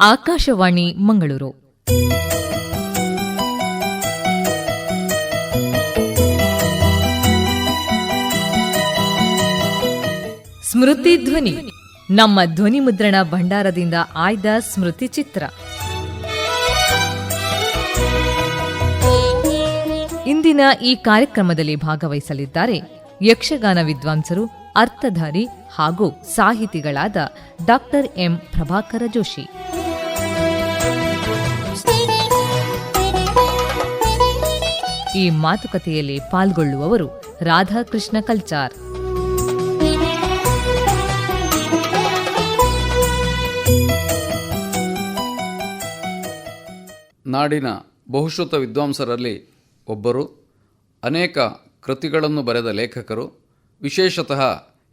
ಆಕಾಶವಾಣಿ ಮಂಗಳೂರು. ಸ್ಮೃತಿ ಧ್ವನಿ. ನಮ್ಮ ಧ್ವನಿ ಮುದ್ರಣ ಭಂಡಾರದಿಂದ ಆಯ್ದ ಸ್ಮೃತಿ ಚಿತ್ರ. ಇಂದಿನ ಈ ಕಾರ್ಯಕ್ರಮದಲ್ಲಿ ಭಾಗವಹಿಸಲಿದ್ದಾರೆ ಯಕ್ಷಗಾನ ವಿದ್ವಾಂಸರು, ಅರ್ಥಧಾರಿ ಹಾಗೂ ಸಾಹಿತಿಗಳಾದ ಡಾಕ್ಟರ್ ಎಂ. ಪ್ರಭಾಕರ ಜೋಶಿ. ಈ ಮಾತುಕತೆಯಲ್ಲಿ ಪಾಲ್ಗೊಳ್ಳುವವರು ರಾಧಾಕೃಷ್ಣ ಕಲ್ಚಾರ್. ನಾಡಿನ ಬಹುಶ್ರುತ ವಿದ್ವಾಂಸರಲ್ಲಿ ಒಬ್ಬರು, ಅನೇಕ ಕೃತಿಗಳನ್ನು ಬರೆದ ಲೇಖಕರು, ವಿಶೇಷತಃ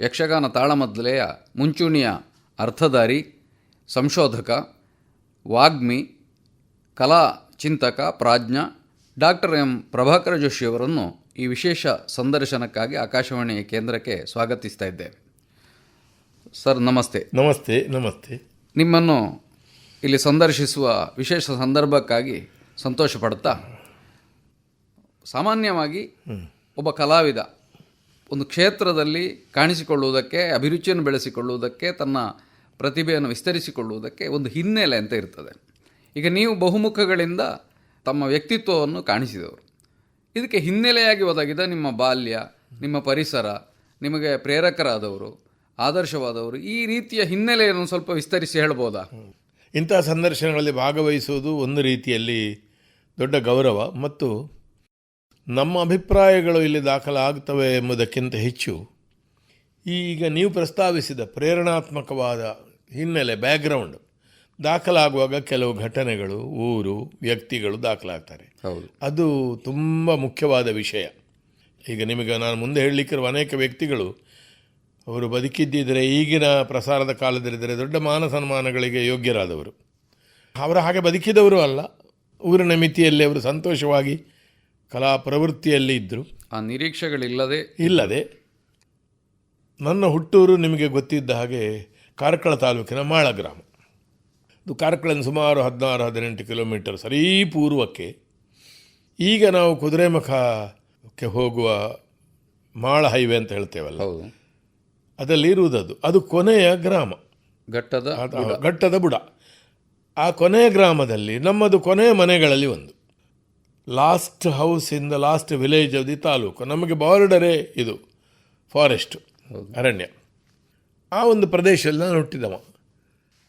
ಯಕ್ಷಗಾನ ತಾಳಮದ್ದಲೆಯ ಮುಂಚೂಣಿಯ ಅರ್ಥಧಾರಿ, ಸಂಶೋಧಕ, ವಾಗ್ಮಿ ಕಲಾ ಚಿಂತಕ ಪ್ರಾಜ್ಞ ಡಾಕ್ಟರ್ ಎಂ ಪ್ರಭಾಕರ ಜೋಶಿಯವರನ್ನು ಈ ವಿಶೇಷ ಸಂದರ್ಶನಕ್ಕಾಗಿ ಆಕಾಶವಾಣಿ ಕೇಂದ್ರಕ್ಕೆ ಸ್ವಾಗತಿಸ್ತಾ ಇದ್ದೇವೆ. ಸರ್ ನಮಸ್ತೆ. ನಮಸ್ತೆ ನಮಸ್ತೆ. ನಿಮ್ಮನ್ನು ಇಲ್ಲಿ ಸಂದರ್ಶಿಸುವ ವಿಶೇಷ ಸಂದರ್ಭಕ್ಕಾಗಿ ಸಂತೋಷ ಪಡುತ್ತಾ? ಸಾಮಾನ್ಯವಾಗಿ ಒಬ್ಬ ಕಲಾವಿದ ಒಂದು ಕ್ಷೇತ್ರದಲ್ಲಿ ಕಾಣಿಸಿಕೊಳ್ಳುವುದಕ್ಕೆ ಅಭಿರುಚಿಯನ್ನು ಬೆಳೆಸಿಕೊಳ್ಳುವುದಕ್ಕೆ ತನ್ನ ಪ್ರತಿಭೆಯನ್ನು ವಿಸ್ತರಿಸಿಕೊಳ್ಳುವುದಕ್ಕೆ ಒಂದು ಹಿನ್ನೆಲೆ ಅಂತ ಇರ್ತದೆ. ಈಗ ನೀವು ಬಹುಮುಖಗಳಿಂದ ತಮ್ಮ ವ್ಯಕ್ತಿತ್ವವನ್ನು ಕಾಣಿಸಿದವರು. ಇದಕ್ಕೆ ಹಿನ್ನೆಲೆಯಾಗಿ ಒದಗಿದ ನಿಮ್ಮ ಬಾಲ್ಯ, ನಿಮ್ಮ ಪರಿಸರ, ನಿಮಗೆ ಪ್ರೇರಕರಾದವರು, ಆದರ್ಶವಾದವರು, ಈ ರೀತಿಯ ಹಿನ್ನೆಲೆಯನ್ನು ಸ್ವಲ್ಪ ವಿಸ್ತರಿಸಿ ಹೇಳ್ಬೋದಾ? ಇಂಥ ಸಂದರ್ಶನಗಳಲ್ಲಿ ಭಾಗವಹಿಸುವುದು ಒಂದು ರೀತಿಯಲ್ಲಿ ದೊಡ್ಡ ಗೌರವ ಮತ್ತು ನಮ್ಮ ಅಭಿಪ್ರಾಯಗಳು ಇಲ್ಲಿ ದಾಖಲಾಗ್ತವೆ ಎಂಬುದಕ್ಕಿಂತ ಹೆಚ್ಚು ಈಗ ನೀವು ಪ್ರಸ್ತಾವಿಸಿದ ಪ್ರೇರಣಾತ್ಮಕವಾದ ಹಿನ್ನೆಲೆ ಬ್ಯಾಕ್ಗ್ರೌಂಡ್ ದಾಖಲಾಗುವಾಗ ಕೆಲವು ಘಟನೆಗಳು ಊರು ವ್ಯಕ್ತಿಗಳು ದಾಖಲಾಗ್ತಾರೆ. ಹೌದು. ಅದು ತುಂಬ ಮುಖ್ಯವಾದ ವಿಷಯ. ಈಗ ನಿಮಗೆ ನಾನು ಮುಂದೆ ಹೇಳಲಿಕ್ಕಿರುವ ಅನೇಕ ವ್ಯಕ್ತಿಗಳು ಅವರು ಬದುಕಿದ್ದಿದ್ದರೆ ಈಗಿನ ಪ್ರಸಾರದ ಕಾಲದಲ್ಲಿದ್ದರೆ ದೊಡ್ಡ ಮಾನ ಸನ್ಮಾನಗಳಿಗೆ ಯೋಗ್ಯರಾದವರು. ಅವರ ಹಾಗೆ ಬದುಕಿದವರು ಅಲ್ಲ. ಊರಿನ ಮಿತಿಯಲ್ಲಿ ಅವರು ಸಂತೋಷವಾಗಿ ಕಲಾ ಪ್ರವೃತ್ತಿಯಲ್ಲಿ ಇದ್ದರು ಆ ನಿರೀಕ್ಷೆಗಳಿಲ್ಲದೆ ಇಲ್ಲದೆ ನನ್ನ ಹುಟ್ಟೂರು ನಿಮಗೆ ಗೊತ್ತಿದ್ದ ಹಾಗೆ ಕಾರ್ಕಳ ತಾಲೂಕಿನ ಮಾಳ ಗ್ರಾಮ. ಇದು ಕಾರ್ಕಳನ ಸುಮಾರು ಹದಿನಾರು ಹದಿನೆಂಟು ಕಿಲೋಮೀಟರ್ ಸರಿ ಪೂರ್ವಕ್ಕೆ. ಈಗ ನಾವು ಕುದುರೆಮುಖಕ್ಕೆ ಹೋಗುವ ಮಾಳ ಹೈವೇ ಅಂತ ಹೇಳ್ತೇವಲ್ಲ. ಹೌದು. ಅದರಲ್ಲಿ ಇರುವುದದು. ಅದು ಕೊನೆಯ ಗ್ರಾಮ. ಘಟ್ಟದ ಘಟ್ಟದ ಬುಡ. ಆ ಕೊನೆಯ ಗ್ರಾಮದಲ್ಲಿ ನಮ್ಮದು ಕೊನೆಯ ಮನೆಗಳಲ್ಲಿ ಒಂದು. Last house in the last village of the taluk. ನಮಗೆ ಬಾರ್ಡರೇ ಇದು. ಫಾರೆಸ್ಟ್. ಅರಣ್ಯ. ಆ ಒಂದು ಪ್ರದೇಶದಲ್ಲಿ ನಾನು ಹುಟ್ಟಿದವ.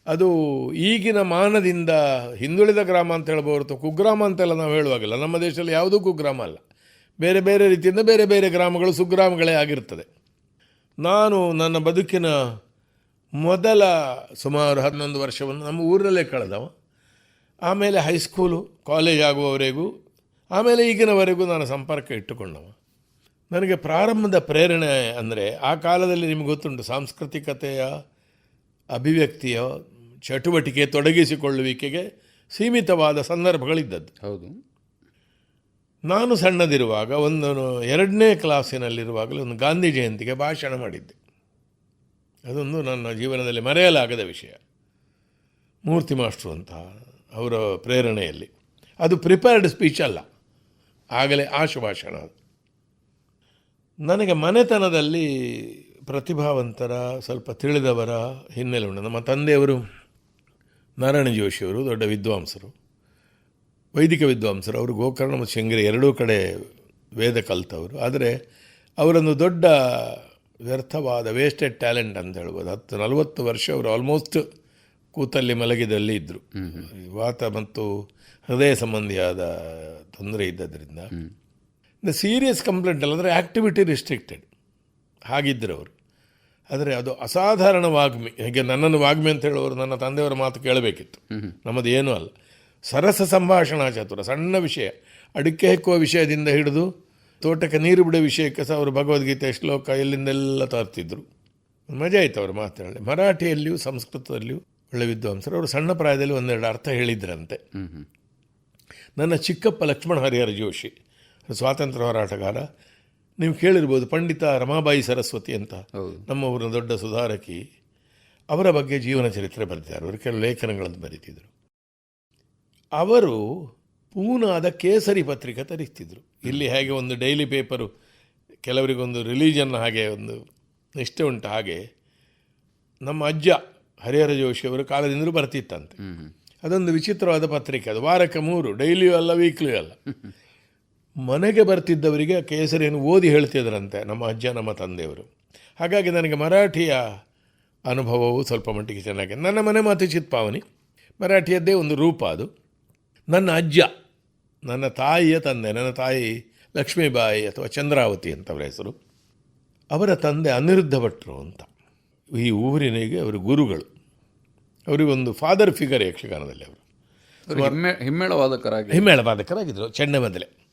ಅದು ಈಗಿನ ಮಾನದಿಂದ ಹಿಂದುಳಿದ ಗ್ರಾಮ ಅಂತ ಹೇಳ್ಬೋದು ಕುಗ್ರಾಮ ಅಂತೆಲ್ಲ ನಾವು ಹೇಳುವಾಗಿಲ್ಲ. ನಮ್ಮ ದೇಶದಲ್ಲಿ ಯಾವುದೂ ಕುಗ್ರಾಮ ಅಲ್ಲ. ಬೇರೆ ಬೇರೆ ರೀತಿಯಿಂದ ಬೇರೆ ಬೇರೆ ಗ್ರಾಮಗಳು ಸುಗ್ರಾಮಗಳೇ ಆಗಿರ್ತದೆ. ನಾನು ನನ್ನ ಬದುಕಿನ ಮೊದಲ ಸುಮಾರು ಹನ್ನೊಂದು ವರ್ಷವನ್ನು ನಮ್ಮ ಊರಲ್ಲೇ ಕಳೆದವ. ಆಮೇಲೆ ಹೈಸ್ಕೂಲು, ಕಾಲೇಜ್ ಆಗುವವರೆಗೂ, ಆಮೇಲೆ ಈಗಿನವರೆಗೂ ನಾನು ಸಂಪರ್ಕ ಇಟ್ಟುಕೊಂಡವ. ನನಗೆ ಪ್ರಾರಂಭದ ಪ್ರೇರಣೆ ಅಂದರೆ ಆ ಕಾಲದಲ್ಲಿ ನಿಮ್ಗೆ ಗೊತ್ತುಂಟು, ಸಾಂಸ್ಕೃತಿಕತೆಯ ಅಭಿವ್ಯಕ್ತಿಯ ಚಟುವಟಿಕೆ ತೊಡಗಿಸಿಕೊಳ್ಳುವಿಕೆಗೆ ಸೀಮಿತವಾದ ಸಂದರ್ಭಗಳಿದ್ದದ್ದು. ಹೌದು. ನಾನು ಸಣ್ಣದಿರುವಾಗ ಒಂದು ಎರಡನೇ ಕ್ಲಾಸಿನಲ್ಲಿರುವಾಗಲೇ ಒಂದು ಗಾಂಧಿ ಜಯಂತಿಗೆ ಭಾಷಣ ಮಾಡಿದ್ದೆ. ಅದೊಂದು ನನ್ನ ಜೀವನದಲ್ಲಿ ಮರೆಯಲಾಗದ ವಿಷಯ. ಮೂರ್ತಿ ಮಾಸ್ಟ್ರು ಅಂತ ಅವರ ಪ್ರೇರಣೆಯಲ್ಲಿ. ಅದು ಪ್ರಿಪೇರ್ಡ್ ಸ್ಪೀಚ್ ಅಲ್ಲ. ಆಗಲೇ ಆಶು ಭಾಷಣ ಅದು. ನನಗೆ ಮನೆತನದಲ್ಲಿ ಪ್ರತಿಭಾವಂತರ ಸ್ವಲ್ಪ ತಿಳಿದವರ ಹಿನ್ನೆಲೆ ಉಂಟು. ನಮ್ಮ ತಂದೆಯವರು ನಾರಾಯಣ ಜೋಶಿಯವರು ದೊಡ್ಡ ವಿದ್ವಾಂಸರು ವೈದಿಕ ವಿದ್ವಾಂಸರು. ಅವರು ಗೋಕರ್ಣ ಮತ್ತು ಶೃಂಗೇರಿ ಎರಡೂ ಕಡೆ ವೇದ ಕಲಿತವರು. ಆದರೆ ಅವರೊಂದು ದೊಡ್ಡ ವ್ಯರ್ಥವಾದ ವೇಸ್ಟೆಡ್ ಟ್ಯಾಲೆಂಟ್ ಅಂತ ಹೇಳ್ಬೋದು. ಹತ್ತು ನಲವತ್ತು ವರ್ಷ ಅವರು ಆಲ್ಮೋಸ್ಟ್ ಕೂತಲ್ಲಿ ಮಲಗಿದಲ್ಲಿ ಇದ್ದರು ವಾತ ಮತ್ತು ಹೃದಯ ಸಂಬಂಧಿಯಾದ ತೊಂದರೆ ಇದ್ದದ್ರಿಂದ. ದ ಸೀರಿಯಸ್ ಕಂಪ್ಲೇಂಟ್ ಅಲ್ಲ ಅಂದರೆ ಆ್ಯಕ್ಟಿವಿಟಿ ರಿಸ್ಟ್ರಿಕ್ಟೆಡ್ ಹಾಗಿದ್ದರು ಅವರು. ಆದರೆ ಅದು ಅಸಾಧಾರಣ ವಾಗ್ಮಿ ಹೇಗೆ ನನ್ನನ್ನು ವಾಗ್ಮಿ ಅಂತ ಹೇಳುವವರು ನನ್ನ ತಂದೆಯವರ ಮಾತು ಕೇಳಬೇಕಿತ್ತು. ನಮ್ಮದು ಏನೂ ಅಲ್ಲ. ಸರಸ ಸಂಭಾಷಣಾ ಚತುರ ಸಣ್ಣ ವಿಷಯ. ಅಡಿಕೆ ಹೆಕ್ಕುವ ವಿಷಯದಿಂದ ಹಿಡಿದು ತೋಟಕ್ಕೆ ನೀರು ಬಿಡೋ ವಿಷಯಕ್ಕೆ ಸಹ ಅವರು ಭಗವದ್ಗೀತೆ ಶ್ಲೋಕ ಎಲ್ಲಿಂದೆಲ್ಲ ತರ್ತಿದ್ರು. ಮಜಾ ಆಯಿತು ಅವರು ಮಾತನಾಡಿ ಮರಾಠಿಯಲ್ಲಿಯೂ ಸಂಸ್ಕೃತದಲ್ಲಿಯೂ ಒಳ್ಳೆ ವಿದ್ವಾಂಸರು. ಅವರು ಸಣ್ಣ ಪ್ರಾಯದಲ್ಲಿ ಒಂದೆರಡು ಅರ್ಥ ಹೇಳಿದ್ರಂತೆ. ನನ್ನ ಚಿಕ್ಕಪ್ಪ ಲಕ್ಷ್ಮಣ ಹರಿಹರ ಜೋಶಿ ಸ್ವಾತಂತ್ರ್ಯ ಹೋರಾಟಗಾರ. ನೀವು ಕೇಳಿರ್ಬೋದು ಪಂಡಿತ ರಮಾಬಾಯಿ ಸರಸ್ವತಿ ಅಂತ. ನಮ್ಮ ಊರಿನ ದೊಡ್ಡ ಸುಧಾರಕಿ. ಅವರ ಬಗ್ಗೆ ಜೀವನ ಚರಿತ್ರೆ ಬರೆದಿದ್ದಾರೆ. ಅವರು ಕೆಲವು ಲೇಖನಗಳನ್ನು ಬರೀತಿದ್ರು. ಅವರು ಪೂನಾದ ಕೇಸರಿ ಪತ್ರಿಕೆ ತರಿಸ್ತಿದ್ರು. ಇಲ್ಲಿ ಹೇಗೆ ಒಂದು ಡೈಲಿ ಪೇಪರು ಕೆಲವರಿಗೊಂದು ರಿಲಿಜನ್ ಹಾಗೆ ಒಂದು ನಿಷ್ಠೆ ಉಂಟು ಹಾಗೆ. ನಮ್ಮ ಅಜ್ಜ ಹರಿಹರ ಜೋಶಿ ಅವರು ಕಾಲದಿಂದಲೂ ಬರ್ತಿತ್ತಂತೆ ಅದೊಂದು ವಿಚಿತ್ರವಾದ ಪತ್ರಿಕೆ ಅದು. ವಾರಕ್ಕೆ ಮೂರು ಡೈಲಿಯೂ ಅಲ್ಲ ವೀಕ್ಲಿಯೂ ಅಲ್ಲ. ಮನೆಗೆ ಬರ್ತಿದ್ದವರಿಗೆ ಕೇಸರಿಯನ್ನು ಓದಿ ಹೇಳ್ತಿದ್ರಂತೆ ನಮ್ಮ ಅಜ್ಜ ನಮ್ಮ ತಂದೆಯವರು. ಹಾಗಾಗಿ ನನಗೆ ಮರಾಠಿಯ ಅನುಭವವು ಸ್ವಲ್ಪ ಮಟ್ಟಿಗೆ ಚೆನ್ನಾಗಿದೆ. ನನ್ನ ಮನೆ ಮಾತು ಚಿತ್ಪಾವನಿ ಮರಾಠಿಯದ್ದೇ ಒಂದು ರೂಪ ಅದು. ನನ್ನ ಅಜ್ಜ ನನ್ನ ತಾಯಿಯ ತಂದೆ ನನ್ನ ತಾಯಿ ಲಕ್ಷ್ಮೀಬಾಯಿ ಅಥವಾ ಚಂದ್ರಾವತಿ ಅಂತ ಅವರ ಹೆಸರು. ಅವರ ತಂದೆ ಅನಿರುದ್ಧ ಭಟ್ರು ಅಂತ. ಈ ಊರಿನಿಗೆ ಅವರು ಗುರುಗಳು. ಅವರಿಗೊಂದು ಫಾದರ್ ಫಿಗರ್ ಯಕ್ಷಗಾನದಲ್ಲಿ ಅವರು. ಹಿಮ್ಮೇಳವಾದಕರಾಗಿ ಹಿಮ್ಮೇಳವಾದಕರಾಗಿದ್ದರು ಹಿಮ್ಮೇಳ ವಾದಕರಾಗಿ ಹಿಮ್ಮೇಳ ವಾದಕರಾಗಿದ್ದರು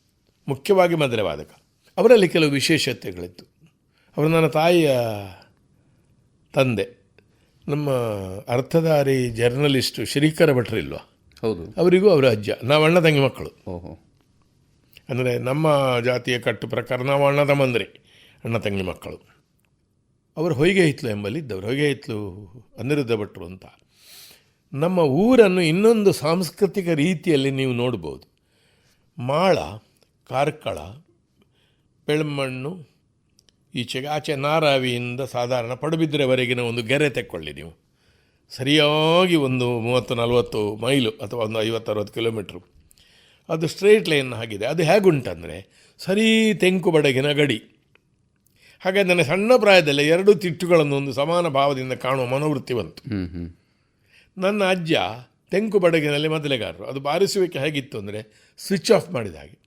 ಮುಖ್ಯವಾಗಿ ಮಧುರವಾದಕ ವಾದಕ. ಅವರಲ್ಲಿ ಕೆಲವು ವಿಶೇಷತೆಗಳಿತ್ತು. ಅವರು ನನ್ನ ತಾಯಿಯ ತಂದೆ. ನಮ್ಮ ಅರ್ಥಧಾರಿ ಜರ್ನಲಿಸ್ಟು ಶ್ರೀಕರ ಭಟ್ರು ಇಲ್ವಾ? ಹೌದು. ಅವರಿಗೂ ಅವರ ಅಜ್ಜ. ನಾವು ಅಣ್ಣ ತಂಗಿ ಮಕ್ಕಳು. ಓಹೋ. ಅಂದರೆ ನಮ್ಮ ಜಾತಿಯ ಕಟ್ಟು ಪ್ರಕಾರ ನಾವು ಅಣ್ಣ ತಮ್ಮಂದ್ರೆ ಅಣ್ಣ ತಂಗಿ ಮಕ್ಕಳು. ಅವರು ಹೊಯ್ಗೆ ಹಿತ್ಲು ಎಂಬಲ್ಲಿ ಇದ್ದವರು ಹೊಯ್ಗೆ ಹಿತ್ಲು ಅನಿರುದ್ಧ ಭಟ್ರು ಅಂತ. ನಮ್ಮ ಊರನ್ನು ಇನ್ನೊಂದು ಸಾಂಸ್ಕೃತಿಕ ರೀತಿಯಲ್ಲಿ ನೀವು ನೋಡ್ಬೋದು. ಮಾಳ ಕಾರ್ಕಳ ಬೆಳ್ಮಣ್ಣು ಈಚೆಗೆ ಆಚೆ ನಾರಾವಿಯಿಂದ ಸಾಧಾರಣ ಪಡುಬಿದ್ರೆವರೆಗಿನ ಒಂದು ಗೆರೆ ತೆಕ್ಕೊಳ್ಳಿ ನೀವು. ಸರಿಯಾಗಿ ಒಂದು ಮೂವತ್ತು ನಲವತ್ತು ಮೈಲು ಅಥವಾ ಒಂದು ಐವತ್ತರವತ್ತು ಕಿಲೋಮೀಟ್ರು. ಅದು ಸ್ಟ್ರೇಟ್ ಲೈನ್ ಆಗಿದೆ. ಅದು ಹೇಗುಂಟಂದರೆ ಸರಿ ತೆಂಕು ಬಡಗಿನ ಗಡಿ. ಹಾಗೆ ನನ್ನ ಸಣ್ಣ ಪ್ರಾಯದಲ್ಲಿ ಎರಡು ತಿಟ್ಟುಗಳನ್ನು ಒಂದು ಸಮಾನ ಭಾವದಿಂದ ಕಾಣುವ ಮನೋವೃತ್ತಿ ಬಂತು. ನನ್ನ ಅಜ್ಜ ತೆಂಕು ಬಡಗಿನಲ್ಲಿ ಮೊದಲೆಗಾರರು. ಅದು ಬಾರಿಸುವಿಕೆ ಹೇಗಿತ್ತು ಅಂದರೆ ಸ್ವಿಚ್ ಆಫ್ ಮಾಡಿದ ಹಾಗೆ.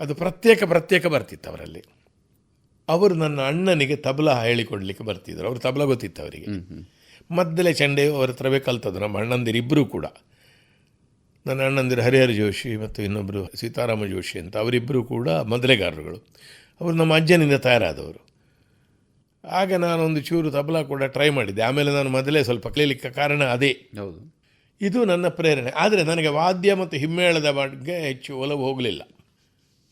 ಅದು ಪ್ರತ್ಯೇಕ ಪ್ರತ್ಯೇಕ ಬರ್ತಿತ್ತು ಅವರಲ್ಲಿ. ಅವರು ನನ್ನ ಅಣ್ಣನಿಗೆ ತಬಲ ಹೇಳಿಕೊಡ್ಲಿಕ್ಕೆ ಬರ್ತಿದ್ರು. ಅವರು ತಬಲ ಗೊತ್ತಿತ್ತು ಅವರಿಗೆ. ಮದ್ದಲೆ ಚಂಡೆಯು ಅವರ ಹತ್ರವೇ ಕಲ್ತದ್ದು ನಮ್ಮ ಅಣ್ಣಂದಿರಿಬ್ಬರೂ ಕೂಡ. ನನ್ನ ಅಣ್ಣಂದಿರು ಹರಿಹರ ಜೋಶಿ ಮತ್ತು ಇನ್ನೊಬ್ಬರು ಸೀತಾರಾಮ ಜೋಶಿ ಅಂತ ಅವರಿಬ್ಬರು ಕೂಡ ಮೊದಲೆಗಾರರುಗಳು. ಅವರು ನಮ್ಮ ಅಜ್ಜನಿಂದ ತಯಾರಾದವರು. ಆಗ ನಾನೊಂದು ಚೂರು ತಬಲ ಕೂಡ ಟ್ರೈ ಮಾಡಿದ್ದೆ. ಆಮೇಲೆ ನಾನು ಮೊದಲೇ ಸ್ವಲ್ಪ ಕಲೀಲಿಕ್ಕೆ ಕಾರಣ ಅದೇ. ಹೌದು. ಇದು ನನ್ನ ಪ್ರೇರಣೆ. ಆದರೆ ನನಗೆ ವಾದ್ಯ ಮತ್ತು ಹಿಮ್ಮೇಳದ ಬಗ್ಗೆ ಹೆಚ್ಚು ಒಲವು ಹೋಗಲಿಲ್ಲ.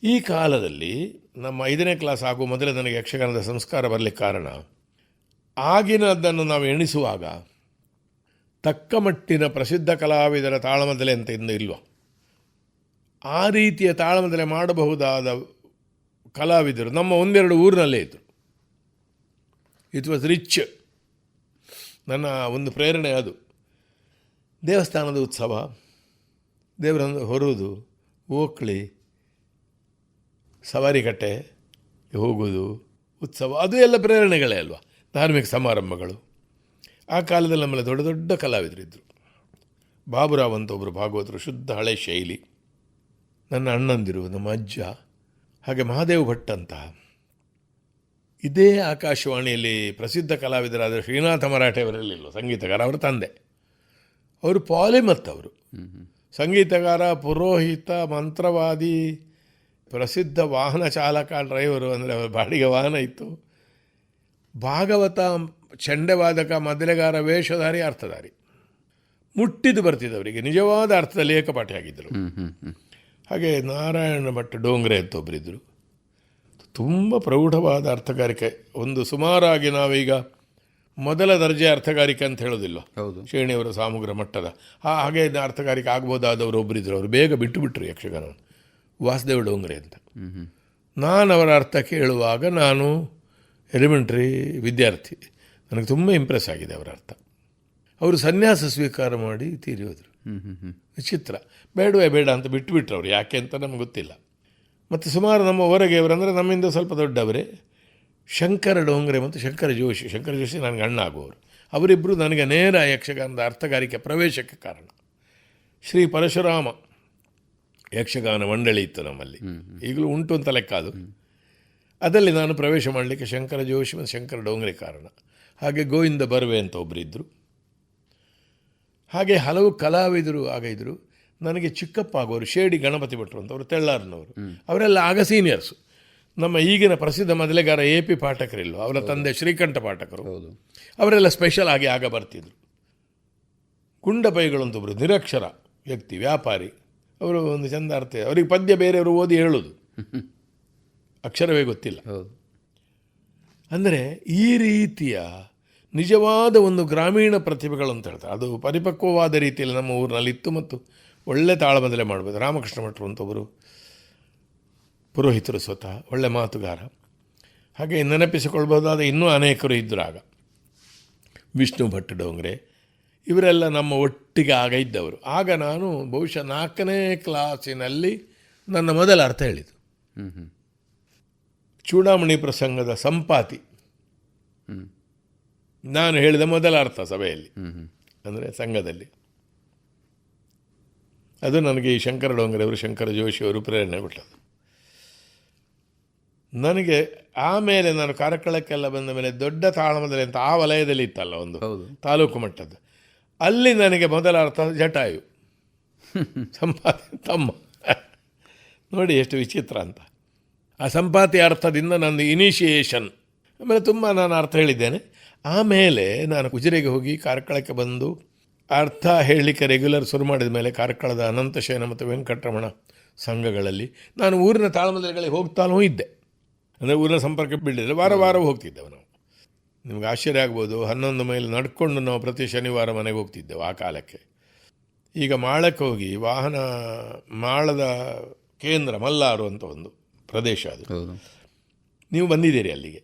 ಈ ಕಾಲದಲ್ಲಿ ನಮ್ಮ ಐದನೇ ಕ್ಲಾಸ್ ಆಗುವ ಮೊದಲೇ ನನಗೆ ಯಕ್ಷಗಾನದ ಸಂಸ್ಕಾರ ಬರಲಿಕ್ಕೆ ಕಾರಣ, ಆಗಿನದನ್ನು ನಾವು ಎಣಿಸುವಾಗ ತಕ್ಕ ಮಟ್ಟಿನ ಪ್ರಸಿದ್ಧ ಕಲಾವಿದರ ತಾಳಮದಲೆ ಅಂತ ಇಂದು ಇಲ್ವ? ಆ ರೀತಿಯ ತಾಳಮದಲೆ ಮಾಡಬಹುದಾದ ಕಲಾವಿದರು ನಮ್ಮ ಒಂದೆರಡು ಊರಿನಲ್ಲೇ ಇದ್ದರು ಇಟ್ ವಾಸ್ ರಿಚ್ ನನ್ನ ಒಂದು ಪ್ರೇರಣೆ ಅದು. ದೇವಸ್ಥಾನದ ಉತ್ಸವ, ದೇವರನ್ನು ಹೊರುವುದು ಓಕ್ಳಿ ಸವಾರಿಕಟ್ಟೆ ಹೋಗುವುದು, ಉತ್ಸವ, ಅದು ಎಲ್ಲ ಪ್ರೇರಣೆಗಳೇ ಅಲ್ವಾ? ಧಾರ್ಮಿಕ ಸಮಾರಂಭಗಳು. ಆ ಕಾಲದಲ್ಲಿ ನಮ್ಮಲ್ಲಿ ದೊಡ್ಡ ದೊಡ್ಡ ಕಲಾವಿದರಿದ್ದರು ಬಾಬುರಾವ್ ಅಂತ ಒಬ್ಬರು ಭಾಗವತರು, ಶುದ್ಧ ಹಳೆ ಶೈಲಿ. ನನ್ನ ಅಣ್ಣಂದಿರು, ನಮ್ಮ ಅಜ್ಜ, ಹಾಗೆ ಮಹಾದೇವ್ ಭಟ್ ಅಂತ. ಇದೇ ಆಕಾಶವಾಣಿಯಲ್ಲಿ ಪ್ರಸಿದ್ಧ ಕಲಾವಿದರಾದ ಶ್ರೀನಾಥ ಮರಾಠೆ ಅವರಲ್ಲಿಲ್ಲ ಸಂಗೀತಗಾರ, ಅವರ ತಂದೆ. ಅವರು ಪಾಲಿಮತ್ ಅವರು ಸಂಗೀತಗಾರ ಪುರೋಹಿತ ಮಂತ್ರವಾದಿ ಪ್ರಸಿದ್ಧ ವಾಹನ ಚಾಲಕ ಡ್ರೈವರು ಅಂದರೆ ಅವರ ಬಾಡಿಗೆ ವಾಹನ ಇತ್ತು. ಭಾಗವತ ಚಂಡವಾದಕ ಮೊದಲೆಗಾರ ವೇಷಧಾರಿ ಅರ್ಥಧಾರಿ. ಮುಟ್ಟಿದ್ದು ಬರ್ತಿದ್ದವರಿಗೆ. ನಿಜವಾದ ಅರ್ಥದಲ್ಲಿ ಏಕಪಾಠಿಯಾಗಿದ್ದರು ಹಾಗೆ ನಾರಾಯಣ ಭಟ್ ಡೋಂಗ್ರೆ ಅಂತ ಒಬ್ಬರಿದ್ದರು ತುಂಬ ಪ್ರೌಢವಾದ ಅರ್ಥಗಾರಿಕೆ ಒಂದು ಸುಮಾರಾಗಿ ನಾವೀಗ ಮೊದಲ ದರ್ಜೆ ಅರ್ಥಗಾರಿಕೆ ಅಂತ ಹೇಳೋದಿಲ್ಲ. ಹೌದು. ಶ್ರೇಣಿಯವರ ಸಾಮಗ್ರ ಮಟ್ಟದ. ಆ ಹಾಗೆ ಅರ್ಥಗಾರಿಕೆ ಆಗ್ಬೋದಾದವರು ಒಬ್ಬರಿದ್ದರು ಅವರು. ಬೇಗ ಬಿಟ್ಟು ಬಿಟ್ಟರು ಯಕ್ಷಗಾನವನ್ನು. ವಾಸುದೇವ ಡೋಂಗ್ರೆ ಅಂತ. ನಾನು ಅವರ ಅರ್ಥ ಕೇಳುವಾಗ ನಾನು ಎಲಿಮೆಂಟ್ರಿ ವಿದ್ಯಾರ್ಥಿ. ನನಗೆ ತುಂಬ ಇಂಪ್ರೆಸ್ ಆಗಿದೆ ಅವರ ಅರ್ಥ. ಅವರು ಸನ್ಯಾಸ ಸ್ವೀಕಾರ ಮಾಡಿ ತೀರಿ ಹೋದರು ವಿಚಿತ್ರ. ಬೇಡವೇ ಬೇಡ ಅಂತ ಬಿಟ್ಟುಬಿಟ್ರು ಅವರು. ಯಾಕೆ ಅಂತ ನಮ್ಗೆ ಗೊತ್ತಿಲ್ಲ. ಮತ್ತು ಸುಮಾರು ನಮ್ಮ ಹೊರಗೆ ಅವರಂದರೆ ನಮ್ಮಿಂದ ಸ್ವಲ್ಪ ದೊಡ್ಡವರೇ. ಶಂಕರ ಡೋಂಗ್ರೆ ಮತ್ತು ಶಂಕರ ಜೋಶಿ. ಶಂಕರ ಜೋಶಿ ನನಗೆ ಅಣ್ಣ ಆಗುವವರು ಅವರಿಬ್ಬರು ನನಗೆ ನೇರ ಯಕ್ಷಗಾನದ ಅರ್ಥಗಾರಿಕೆ ಪ್ರವೇಶಕ್ಕೆ ಕಾರಣ. ಶ್ರೀ ಪರಶುರಾಮ ಯಕ್ಷಗಾನ ಮಂಡಳಿ ಇತ್ತು ನಮ್ಮಲ್ಲಿ. ಈಗಲೂ ಉಂಟು ಅಂತ ಲೆಕ್ಕ ಅದು. ಅದರಲ್ಲಿ ನಾನು ಪ್ರವೇಶ ಮಾಡಲಿಕ್ಕೆ ಶಂಕರ ಜೋಶಿ ಮತ್ತು ಶಂಕರ ಡೋಂಗ್ರೆ ಕಾರಣ. ಹಾಗೆ ಗೋವಿಂದ ಬರ್ವೆ ಅಂತ ಒಬ್ಬರಿದ್ದರು ಹಾಗೆ ಹಲವು ಕಲಾವಿದರು ಆಗ ಇದ್ದರು ನನಗೆ ಚಿಕ್ಕಪ್ಪ ಆಗೋರು ಶೇಡಿ ಗಣಪತಿ ಭಟ್ರು ಅಂತವರು ತೆಳ್ಳಾರ್ನವರು. ಅವರೆಲ್ಲ ಆಗ ಸೀನಿಯರ್ಸು ನಮ್ಮ ಈಗಿನ ಪ್ರಸಿದ್ಧ ಮೊದಲೆಗಾರ ಎ ಪಿ ಪಾಠಕರಿಲ್ಲೋ ಅವರ ತಂದೆ ಶ್ರೀಕಂಠ ಪಾಠಕರು. ಹೌದು. ಅವರೆಲ್ಲ ಸ್ಪೆಷಲ್ ಆಗಿ ಆಗ ಬರ್ತಿದ್ರು. ಗುಂಡಪೈಗಳು ಅಂತ ಒಬ್ಬರು ನಿರಕ್ಷರ ವ್ಯಕ್ತಿ ವ್ಯಾಪಾರಿ. ಅವರು ಒಂದು ಚಂದ ಅರ್ಥ ಅವರಿಗೆ ಪದ್ಯ ಬೇರೆಯವರು ಓದಿ ಹೇಳೋದು. ಅಕ್ಷರವೇ ಗೊತ್ತಿಲ್ಲ. ಹೌದು. ಅಂದರೆ ಈ ರೀತಿಯ ನಿಜವಾದ ಒಂದು ಗ್ರಾಮೀಣ ಪ್ರತಿಭೆಗಳು ಅಂತ ಹೇಳ್ತಾರೆ. ಅದು ಪರಿಪಕ್ವವಾದ ರೀತಿಯಲ್ಲಿ ನಮ್ಮ ಊರಿನಲ್ಲಿ ಇತ್ತು ಮತ್ತು ಒಳ್ಳೆ ತಾಳಬದಲೆ ಮಾಡ್ಬೋದು. ರಾಮಕೃಷ್ಣ ಭಟ್ರು ಅಂತ ಒಬ್ಬರು ಪುರೋಹಿತರು ಸ್ವತಃ, ಒಳ್ಳೆ ಮಾತುಗಾರ. ಹಾಗೆ ನೆನಪಿಸಿಕೊಳ್ಬೋದಾದ ಇನ್ನೂ ಅನೇಕರು ಇದ್ದರು ಆಗ. ವಿಷ್ಣು ಭಟ್ ಡೋಂಗ್ರೆ, ಇವರೆಲ್ಲ ನಮ್ಮ ಒಟ್ಟಿಗೆ ಆಗ ಇದ್ದವರು. ಆಗ ನಾನು ಬಹುಶಃ ನಾಲ್ಕನೇ ಕ್ಲಾಸಿನಲ್ಲಿ ನನ್ನ ಮೊದಲ ಅರ್ಥ ಹೇಳಿದ್ದು. ಚೂಡಾಮಣಿ ಪ್ರಸಂಗದ ಸಂಪಾತಿ. ನಾನು ಹೇಳಿದ ಮೊದಲ ಅರ್ಥ ಸಭೆಯಲ್ಲಿ, ಅಂದರೆ ಸಂಘದಲ್ಲಿ. ಅದು ನನಗೆ ಈ ಶಂಕರ ಡೋಂಗ್ರೆ ಅವರು ಶಂಕರ ಜೋಶಿಯವರು ಪ್ರೇರಣೆ ಕೊಟ್ಟದ್ದು. ನನಗೆ ಆಮೇಲೆ ನಾನು ಕಾರ್ಕಳಕ್ಕೆಲ್ಲ ಬಂದ ಮೇಲೆ ದೊಡ್ಡ ತಾಳಮದಲ್ಲಿ ಅಂತ ಆ ವಲಯದಲ್ಲಿ ಇತ್ತಲ್ಲ ಒಂದು ತಾಲೂಕು ಮಟ್ಟದ್ದು. ಅಲ್ಲಿ ನನಗೆ ಮೊದಲ ಅರ್ಥ ಜಟಾಯು. ಸಂಪಾತಿ ತಮ್ಮ. ನೋಡಿ ಎಷ್ಟು ವಿಚಿತ್ರ ಅಂತ. ಆ ಸಂಪಾತಿ ಅರ್ಥದಿಂದ ನಂದು ಇನಿಷಿಯೇಷನ್ ಆಮೇಲೆ ತುಂಬ ನಾನು ಅರ್ಥ ಹೇಳಿದ್ದೇನೆ. ಆಮೇಲೆ ನಾನು ಕುಜಿರೆಗೆ ಹೋಗಿ ಕಾರ್ಕಳಕ್ಕೆ ಬಂದು ಅರ್ಥ ಹೇಳಲಿಕ್ಕೆ ರೆಗ್ಯುಲರ್ ಶುರು ಮಾಡಿದ ಮೇಲೆ ಕಾರ್ಕಳದ ಅನಂತಶಯನ ಮತ್ತು ವೆಂಕಟರಮಣ ಸಂಘಗಳಲ್ಲಿ ನಾನು ಊರಿನ ತಾಳಮದಲೆಗಳಿಗೆ ಹೋಗ್ತಾನೂ ಇದ್ದೆ. ಅಂದರೆ ಊರಿನ ಸಂಪರ್ಕ ಬೀಳಿದ್ರೆ ವಾರ ವಾರ ಹೋಗ್ತಿದ್ದೆವು ನಾವು. ನಿಮ್ಗೆ ಆಶ್ಚರ್ಯ ಆಗ್ಬೋದು ಹನ್ನೊಂದು ಮೈಲ್ ನಡ್ಕೊಂಡು ನಾವು ಪ್ರತಿ ಶನಿವಾರ ಮನೆಗೆ ಹೋಗ್ತಿದ್ದೆವು ಆ ಕಾಲಕ್ಕೆ. ಈಗ ಮಾಳಕ್ಕೆ ಹೋಗಿ ವಾಹನ ಮಾಳದ ಕೇಂದ್ರ ಮಲ್ಲಾರು ಅಂತ ಒಂದು ಪ್ರದೇಶ ಅದು. ನೀವು ಬಂದಿದ್ದೀರಿ ಅಲ್ಲಿಗೆ.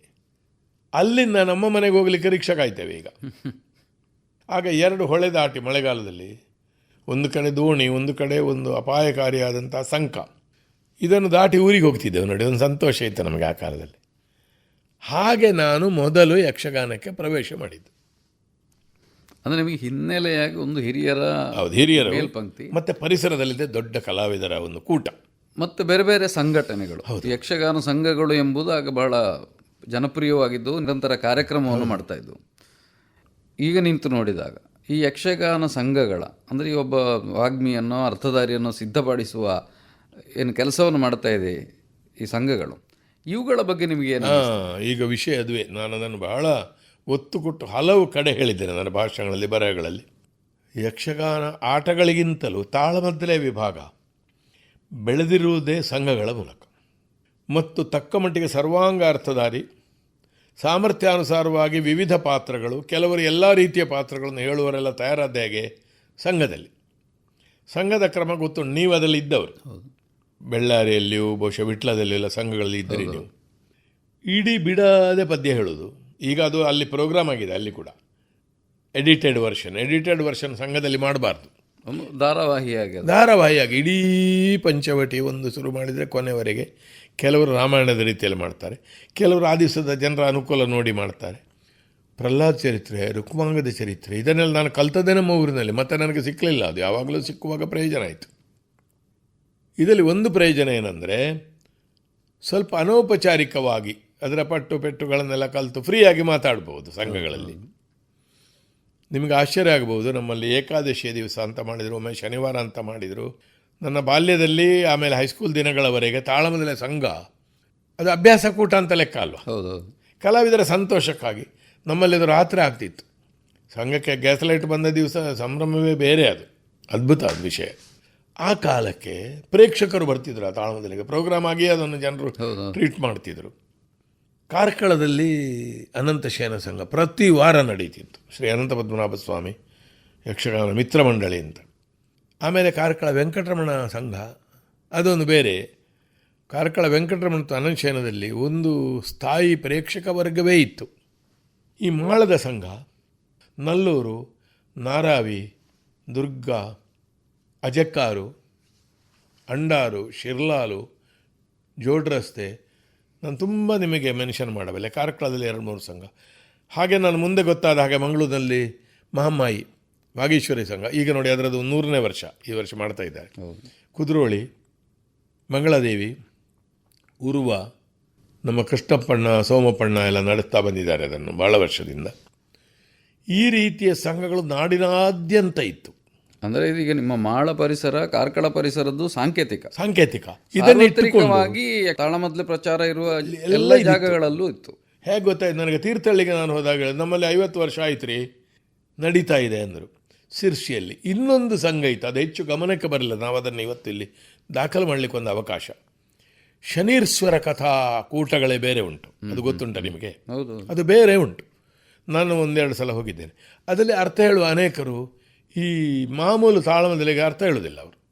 ಅಲ್ಲಿಂದ ನಮ್ಮ ಮನೆಗೆ ಹೋಗ್ಲಿಕ್ಕೆ ರಿಕ್ಷಾ ಕಾಯ್ತೇವೆ ಈಗ. ಆಗ ಎರಡು ಹೊಳೆ ದಾಟಿ ಮಳೆಗಾಲದಲ್ಲಿ ಒಂದು ಕಡೆ ದೋಣಿ ಒಂದು ಕಡೆ ಒಂದು ಅಪಾಯಕಾರಿಯಾದಂಥ ಸಂಕ. ಇದನ್ನು ದಾಟಿ ಊರಿಗೆ ಹೋಗ್ತಿದ್ದೆವು ನೋಡಿ ಒಂದು ಸಂತೋಷ ಇತ್ತು ನಮಗೆ ಆ ಕಾಲದಲ್ಲಿ. ಹಾಗೆ ನಾನು ಮೊದಲು ಯಕ್ಷಗಾನಕ್ಕೆ ಪ್ರವೇಶ ಮಾಡಿದ್ದು. ಅಂದರೆ ನಿಮಗೆ ಹಿನ್ನೆಲೆಯಾಗಿ ಒಂದು ಹಿರಿಯರ ಹೌದು ಹಿರಿಯರ. ಮೇಲ್ಪಂಕ್ತಿ. ಮತ್ತು ಪರಿಸರದಲ್ಲಿದೆ ದೊಡ್ಡ ಕಲಾವಿದರ ಒಂದು ಕೂಟ. ಮತ್ತು ಬೇರೆ ಬೇರೆ ಸಂಘಟನೆಗಳು. ಯಕ್ಷಗಾನ ಸಂಘಗಳು ಎಂಬುದು ಆಗ ಬಹಳ ಜನಪ್ರಿಯವಾಗಿದ್ದು ನಿರಂತರ ಕಾರ್ಯಕ್ರಮವನ್ನು ಮಾಡ್ತಾ ಇದ್ದವು ಈಗ ನಿಂತು ನೋಡಿದಾಗ ಈ ಯಕ್ಷಗಾನ ಸಂಘಗಳ ಅಂದರೆ ಈ ಒಬ್ಬ ವಾಗ್ಮಿಯನ್ನು ಅರ್ಥಧಾರಿಯನ್ನು ಸಿದ್ಧಪಡಿಸುವ ಏನು ಕೆಲಸವನ್ನು ಮಾಡ್ತಾ ಇದೆ ಈ ಸಂಘಗಳು. ಇವುಗಳ ಬಗ್ಗೆ ನಿಮಗೆ ಈಗ ವಿಷಯ ಅದುವೇ. ನಾನು ಅದನ್ನು ಬಹಳ ಒತ್ತು ಕೊಟ್ಟು ಹಲವು ಕಡೆ ಹೇಳಿದ್ದೇನೆ ನನ್ನ ಭಾಷಣಗಳಲ್ಲಿ ಬರಹಗಳಲ್ಲಿ ಯಕ್ಷಗಾನ ಆಟಗಳಿಗಿಂತಲೂ ತಾಳಮದ್ದಲೆ ವಿಭಾಗ. ಬೆಳೆದಿರುವುದೇ ಸಂಘಗಳ ಮೂಲಕ. ಮತ್ತು ತಕ್ಕ ಮಟ್ಟಿಗೆ ಸರ್ವಾಂಗ ಅರ್ಥಧಾರಿ ಸಾಮರ್ಥ್ಯಾನುಸಾರವಾಗಿ ವಿವಿಧ ಪಾತ್ರಗಳು ಕೆಲವರು ಎಲ್ಲ ರೀತಿಯ ಪಾತ್ರಗಳನ್ನು ಹೇಳುವರೆಲ್ಲ ತಯಾರಾದ ಹೇಗೆ? ಸಂಘದಲ್ಲಿ. ಸಂಘದ ಕ್ರಮ ಗೊತ್ತು ನೀವು ಅದರಲ್ಲಿ ಇದ್ದವರು. ಬೆಳ್ಳಾರಿಯಲ್ಲಿಯೂ ಬಹುಶಃ ವಿಟ್ಲದಲ್ಲೆಲ್ಲ ಎಲ್ಲ ಸಂಘಗಳಲ್ಲಿ ಇದ್ದೀರಿ ನೀವು. ಇಡೀ ಬಿಡದೆ ಪದ್ಯ ಹೇಳೋದು. ಈಗ ಅದು ಅಲ್ಲಿ ಪ್ರೋಗ್ರಾಮ್ ಆಗಿದೆ ಅಲ್ಲಿ ಕೂಡ. ಎಡಿಟೆಡ್ ವರ್ಷನ್ ಎಡಿಟೆಡ್ ವರ್ಷನ್ ಸಂಘದಲ್ಲಿ ಮಾಡಬಾರ್ದು. ಧಾರಾವಾಹಿಯಾಗಿ. ಧಾರಾವಾಹಿಯಾಗಿ ಇಡೀ ಪಂಚವಟಿ ಒಂದು ಶುರು ಮಾಡಿದರೆ ಕೊನೆವರೆಗೆ ಕೆಲವರು ರಾಮಾಯಣದ ರೀತಿಯಲ್ಲಿ ಮಾಡ್ತಾರೆ. ಕೆಲವರು ಆ ದಿವಸದ ಜನರ ಅನುಕೂಲ ನೋಡಿ ಮಾಡ್ತಾರೆ. ಪ್ರಹ್ಲಾದ್ ಚರಿತ್ರೆ ರುಕ್ಮಾಂಗದ ಚರಿತ್ರೆ ಇದನ್ನೆಲ್ಲ ನಾನು ಕಲ್ತದೇ ನಮ್ಮ ಊರಿನಲ್ಲಿ. ಮತ್ತೆ ನನಗೆ ಸಿಕ್ಕಲಿಲ್ಲ ಅದು ಯಾವಾಗಲೂ ಸಿಕ್ಕುವಾಗ ಪ್ರಯೋಜನ ಆಯಿತು. ಇದರಲ್ಲಿ ಒಂದು ಪ್ರಯೋಜನ ಏನಂದರೆ ಸ್ವಲ್ಪ ಅನೌಪಚಾರಿಕವಾಗಿ ಅದರ ಪಟ್ಟು ಪೆಟ್ಟುಗಳನ್ನೆಲ್ಲ ಕಲಿತು ಫ್ರೀಯಾಗಿ ಮಾತಾಡ್ಬೋದು ಸಂಘಗಳಲ್ಲಿ. ನಿಮಗೆ ಆಶ್ಚರ್ಯ ಆಗ್ಬೋದು ನಮ್ಮಲ್ಲಿ ಏಕಾದಶಿಯ ದಿವಸ ಅಂತ ಮಾಡಿದರು ಒಮ್ಮೆ ಶನಿವಾರ ಅಂತ ಮಾಡಿದರು. ನನ್ನ ಬಾಲ್ಯದಲ್ಲಿ ಆಮೇಲೆ ಹೈಸ್ಕೂಲ್ ದಿನಗಳವರೆಗೆ ತಾಳಮದಲೆ ಸಂಘ ಅದು ಅಭ್ಯಾಸ ಕೂಟ ಅಂತ ಲೆಕ್ಕ ಅಲ್ವಾ? ಹೌದು ಕಲಾವಿದರ ಸಂತೋಷಕ್ಕಾಗಿ ನಮ್ಮಲ್ಲಿ ಅದು ರಾತ್ರಿ ಆಗ್ತಿತ್ತು. ಸಂಘಕ್ಕೆ ಗ್ಯಾಸ್ ಲೈಟ್ ಬಂದ ದಿವಸ ಸಂಭ್ರಮವೇ ಬೇರೆ ಅದು. ಅದ್ಭುತ ಅದು ವಿಷಯ. ಆ ಕಾಲಕ್ಕೆ ಪ್ರೇಕ್ಷಕರು ಬರ್ತಿದ್ರು ಆ ತಾಳಮದಲೆಗೆ ಪ್ರೋಗ್ರಾಮ್ ಆಗಿ ಅದನ್ನು ಜನರು ಟ್ರೀಟ್ ಮಾಡ್ತಿದ್ರು. ಕಾರ್ಕಳದಲ್ಲಿ ಅನಂತ ಶಯನ ಸಂಘ ಪ್ರತಿ ವಾರ ನಡೀತಿತ್ತು. ಶ್ರೀ ಅನಂತ ಪದ್ಮನಾಭ ಸ್ವಾಮಿ ಯಕ್ಷಗಾನ ಮಿತ್ರ ಮಂಡಳಿ ಅಂತ. ಆಮೇಲೆ ಕಾರ್ಕಳ ವೆಂಕಟರಮಣ ಸಂಘ ಅದೊಂದು ಬೇರೆ. ಕಾರ್ಕಳ ವೆಂಕಟರಮಣ ಅನಂತ ಶಯನದಲ್ಲಿ ಒಂದು ಸ್ಥಾಯಿ ಪ್ರೇಕ್ಷಕ ವರ್ಗವೇ ಇತ್ತು. ಈ ಮಾಳದ ಸಂಘ ನಲ್ಲೂರು ನಾರಾವಿ ದುರ್ಗ ಅಜಕ್ಕಾರು ಅಂಡಾರು ಶಿರ್ಲಾಲು ಜೋಡ್ರಸ್ತೆ ನಾನು ತುಂಬ ನಿಮಗೆ ಮೆನ್ಷನ್ ಮಾಡಬಲ್ಲೆ. ಕಾರ್ಕಳದಲ್ಲಿ ಎರಡು ಮೂರು ಸಂಘ. ಹಾಗೆ ನಾನು ಮುಂದೆ ಗೊತ್ತಾದ ಹಾಗೆ ಮಂಗಳೂರಿನಲ್ಲಿ ಮಹಮ್ಮಾಯಿ ವಾಗೀಶ್ವರಿ ಸಂಘ. ಈಗ ನೋಡಿ ಅದರದ್ದು ನೂರನೇ ವರ್ಷ ಈ ವರ್ಷ ಮಾಡ್ತಾ ಇದ್ದಾರೆ. ಕುದ್ರೋಳಿ ಮಂಗಳಾದೇವಿ ಉರುವ ನಮ್ಮ ಕೃಷ್ಣಪ್ಪಣ್ಣ ಸೋಮಪ್ಪಣ್ಣ ಎಲ್ಲ ನಡೆಸ್ತಾ ಬಂದಿದ್ದಾರೆ ಅದನ್ನು. ಭಾಳ ವರ್ಷದಿಂದ. ಈ ರೀತಿಯ ಸಂಘಗಳು ನಾಡಿನಾದ್ಯಂತ ಇತ್ತು. ಅಂದರೆ ಇದೀಗ ನಿಮ್ಮ ಮಾಳ ಪರಿಸರ ಕಾರ್ಕಳ ಪರಿಸರದ್ದು ಸಾಂಕೇತಿಕ. ಸಾಂಕೇತಿಕ. ಇದನ್ನು ತಾಳಮದ್ಲು ಪ್ರಚಾರ ಇರುವ ಎಲ್ಲ ಜಾಗಗಳಲ್ಲೂ ಇತ್ತು. ಹೇಗೆ ಗೊತ್ತಾಯ್ತು ನನಗೆ ತೀರ್ಥಹಳ್ಳಿಗೆ ನಾನು ಹೋದಾಗ ನಮ್ಮಲ್ಲಿ ಐವತ್ತು ವರ್ಷ ಆಯ್ತು ರೀ ನಡೀತಾ ಇದೆ ಅಂದರು. ಸಿರ್ಸಿಯಲ್ಲಿ ಇನ್ನೊಂದು ಸಂಘ ಇತ್ತು. ಅದು ಹೆಚ್ಚು ಗಮನಕ್ಕೆ ಬರಲಿಲ್ಲ. ನಾವು ಅದನ್ನು ಇವತ್ತು ಇಲ್ಲಿ ದಾಖಲು ಮಾಡಲಿಕ್ಕೆ ಒಂದು ಅವಕಾಶ. ಶನೀರ್ಸ್ವರ ಕಥಾ ಕೂಟಗಳೇ ಬೇರೆ ಉಂಟು. ಅದು ಗೊತ್ತುಂಟ ನಿಮಗೆ? ಹೌದು. ಅದು ಬೇರೆ ಉಂಟು. ನಾನು ಒಂದೆರಡು ಸಲ ಹೋಗಿದ್ದೇನೆ. ಅದರಲ್ಲಿ ಅರ್ಥ ಹೇಳುವ ಅನೇಕರು ಈ ಮಾಮೂಲು ತಾಳಮದಲೆಗೆ ಅರ್ಥ ಹೇಳುವುದಿಲ್ಲ ಅವರು.